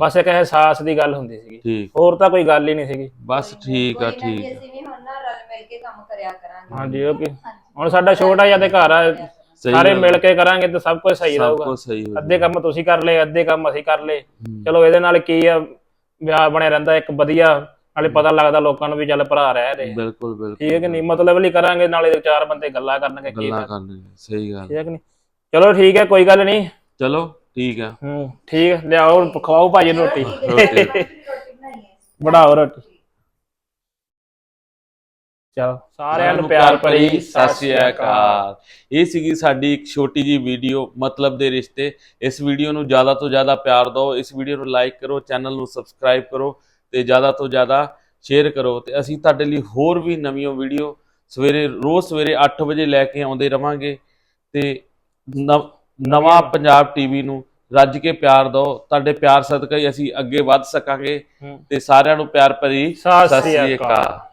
ਬਸ ਇੱਕ ਅਹਿਸਾਸ ਦੀ ਗੱਲ ਹੁੰਦੀ ਸੀਗੀ। ਹੋਰ ਤਾਂ ਕੋਈ ਗੱਲ ਹੀ ਨਹੀਂ ਸੀਗੀ। ਬਸ ਠੀਕ ਆ ਠੀਕ ਆ। ਅਸੀਂ ਵੀ ਹੁਣ ਨਾ ਰਲ ਮਿਲ ਕੇ ਕੰਮ ਕਰਿਆ ਕਰਾਂਗੇ। ਹਾਂਜੀ ਉਹ ਕੀ ਹੁਣ ਸਾਡਾ ਛੋਟਾ ਜਿਹਾ ਤੇ ਘਰ ਆ। ਸਾਰੇ। ਮਿਲ ਕੇ ਕਰਾਂਗੇ ਤਾਂ ਸਭ ਕੁਝ ਸਹੀ ਸਭ ਰਹੂਗਾ। ਕੁਝ ਸਹੀ ਹੋ ਅੱਧੇ ਕੰਮ ਤੁਸੀਂ ਕਰ ਲਏ ਅੱਧੇ ਕੰਮ ਅਸੀਂ ਕਰ ਲਏ। ਹੂੰ। ਚਲੋ ਇਹਦੇ ਨਾਲ ਕੀ ਆ? ਵਿਆਹ ਬਣਿਆ ਰਹਿੰਦਾ ਇੱਕ ਵਧੀਆ ਨਾਲੇ ਪਤਾ ਲੱਗਦਾ ਲੋਕਾਂ ਨੂੰ ਵੀ ਚੱਲ ਭਰਾ ਰਹਿ ਰਹੇ ਆ। ਬਿਲਕੁਲ ਬਿਲਕੁਲ। ਠੀਕ ਹੈ ਕਿ ਨਹੀਂ? ਮਤਲਬ ਲਈ ਕਰਾਂਗੇ ਨਾਲੇ ਦੇ ਚਾਰ ਬੰਦੇ ਗੱਲਾਂ ਕਰਨਗੇ ਕੀ ਗੱਲਾਂ ਕਰਨੀ ਸਹੀ ਗੱਲ। ਠੀਕ ਹੈ ਕਿ ਨਹੀਂ? ਚਲੋ ਠੀਕ ਹੈ ਕੋਈ ਗੱਲ ਨਹੀਂ। ਚਲੋ ਠੀਕ ਆ ਹੂੰ ਠੀਕ ਹੈ, ਲਿਆਓ ਖਵਾਓ ਭਾਜੀ ਨੂੰ ਰੋਟੀ। ਰੋਟੀ। ਬਣਾਓ ਰੋਟੀ। ਚਲੋ। ਸਾਰਿਆਂ ਨੂੰ ਪਿਆਰ ਭਰੀ ਸਤਿ ਸ਼੍ਰੀ ਅਕਾਲ। ਇਹ ਸੀਗੀ ਸਾਡੀ ਇੱਕ ਛੋਟੀ ਜੀ ਵੀਡੀਓ ਮਤਲਬ ਦੇ ਰਿਸ਼ਤੇ। ਇਸ ਵੀਡੀਓ ਨੂੰ ਜ਼ਿਆਦਾ ਤੋਂ ਜ਼ਿਆਦਾ ਪਿਆਰ ਦਿਓ। ਇਸ ਵੀਡੀਓ ਨੂੰ ਲਾਈਕ ਕਰੋ ਚੈਨਲ ਨੂੰ ਸਬਸਕ੍ਰਾਈਬ ਕਰੋ ਤੇ ਜ਼ਿਆਦਾ ਤੋਂ ਜ਼ਿਆਦਾ ਸ਼ੇਅਰ ਕਰੋ। ਤੇ ਅਸੀਂ ਤੁਹਾਡੇ ਲਈ ਹੋਰ ਵੀ ਨਵੀਆਂ ਵੀਡੀਓ ਸਵੇਰੇ ਰੋਜ਼ ਸਵੇਰੇ 8 ਵਜੇ ਲੈ ਕੇ ਆਉਂਦੇ ਰਵਾਂਗੇ। ਤੇ ਨਵ- ਪੰਜਾਬ ਟੀਵੀ ਨੂੰ ਰੱਜ ਕੇ ਪਿਆਰ ਦਿਓ। ਤੁਹਾਡੇ ਪਿਆਰ ਸਦਕਾ ਹੀ ਅਸੀਂ ਅੱਗੇ ਵੱਧ ਸਕਾਂਗੇ। ਤੇ ਸਾਰਿਆਂ ਨੂੰ ਪਿਆਰ ਭਰੀ ਸਤਿ ਸ਼੍ਰੀ ਅਕਾਲ।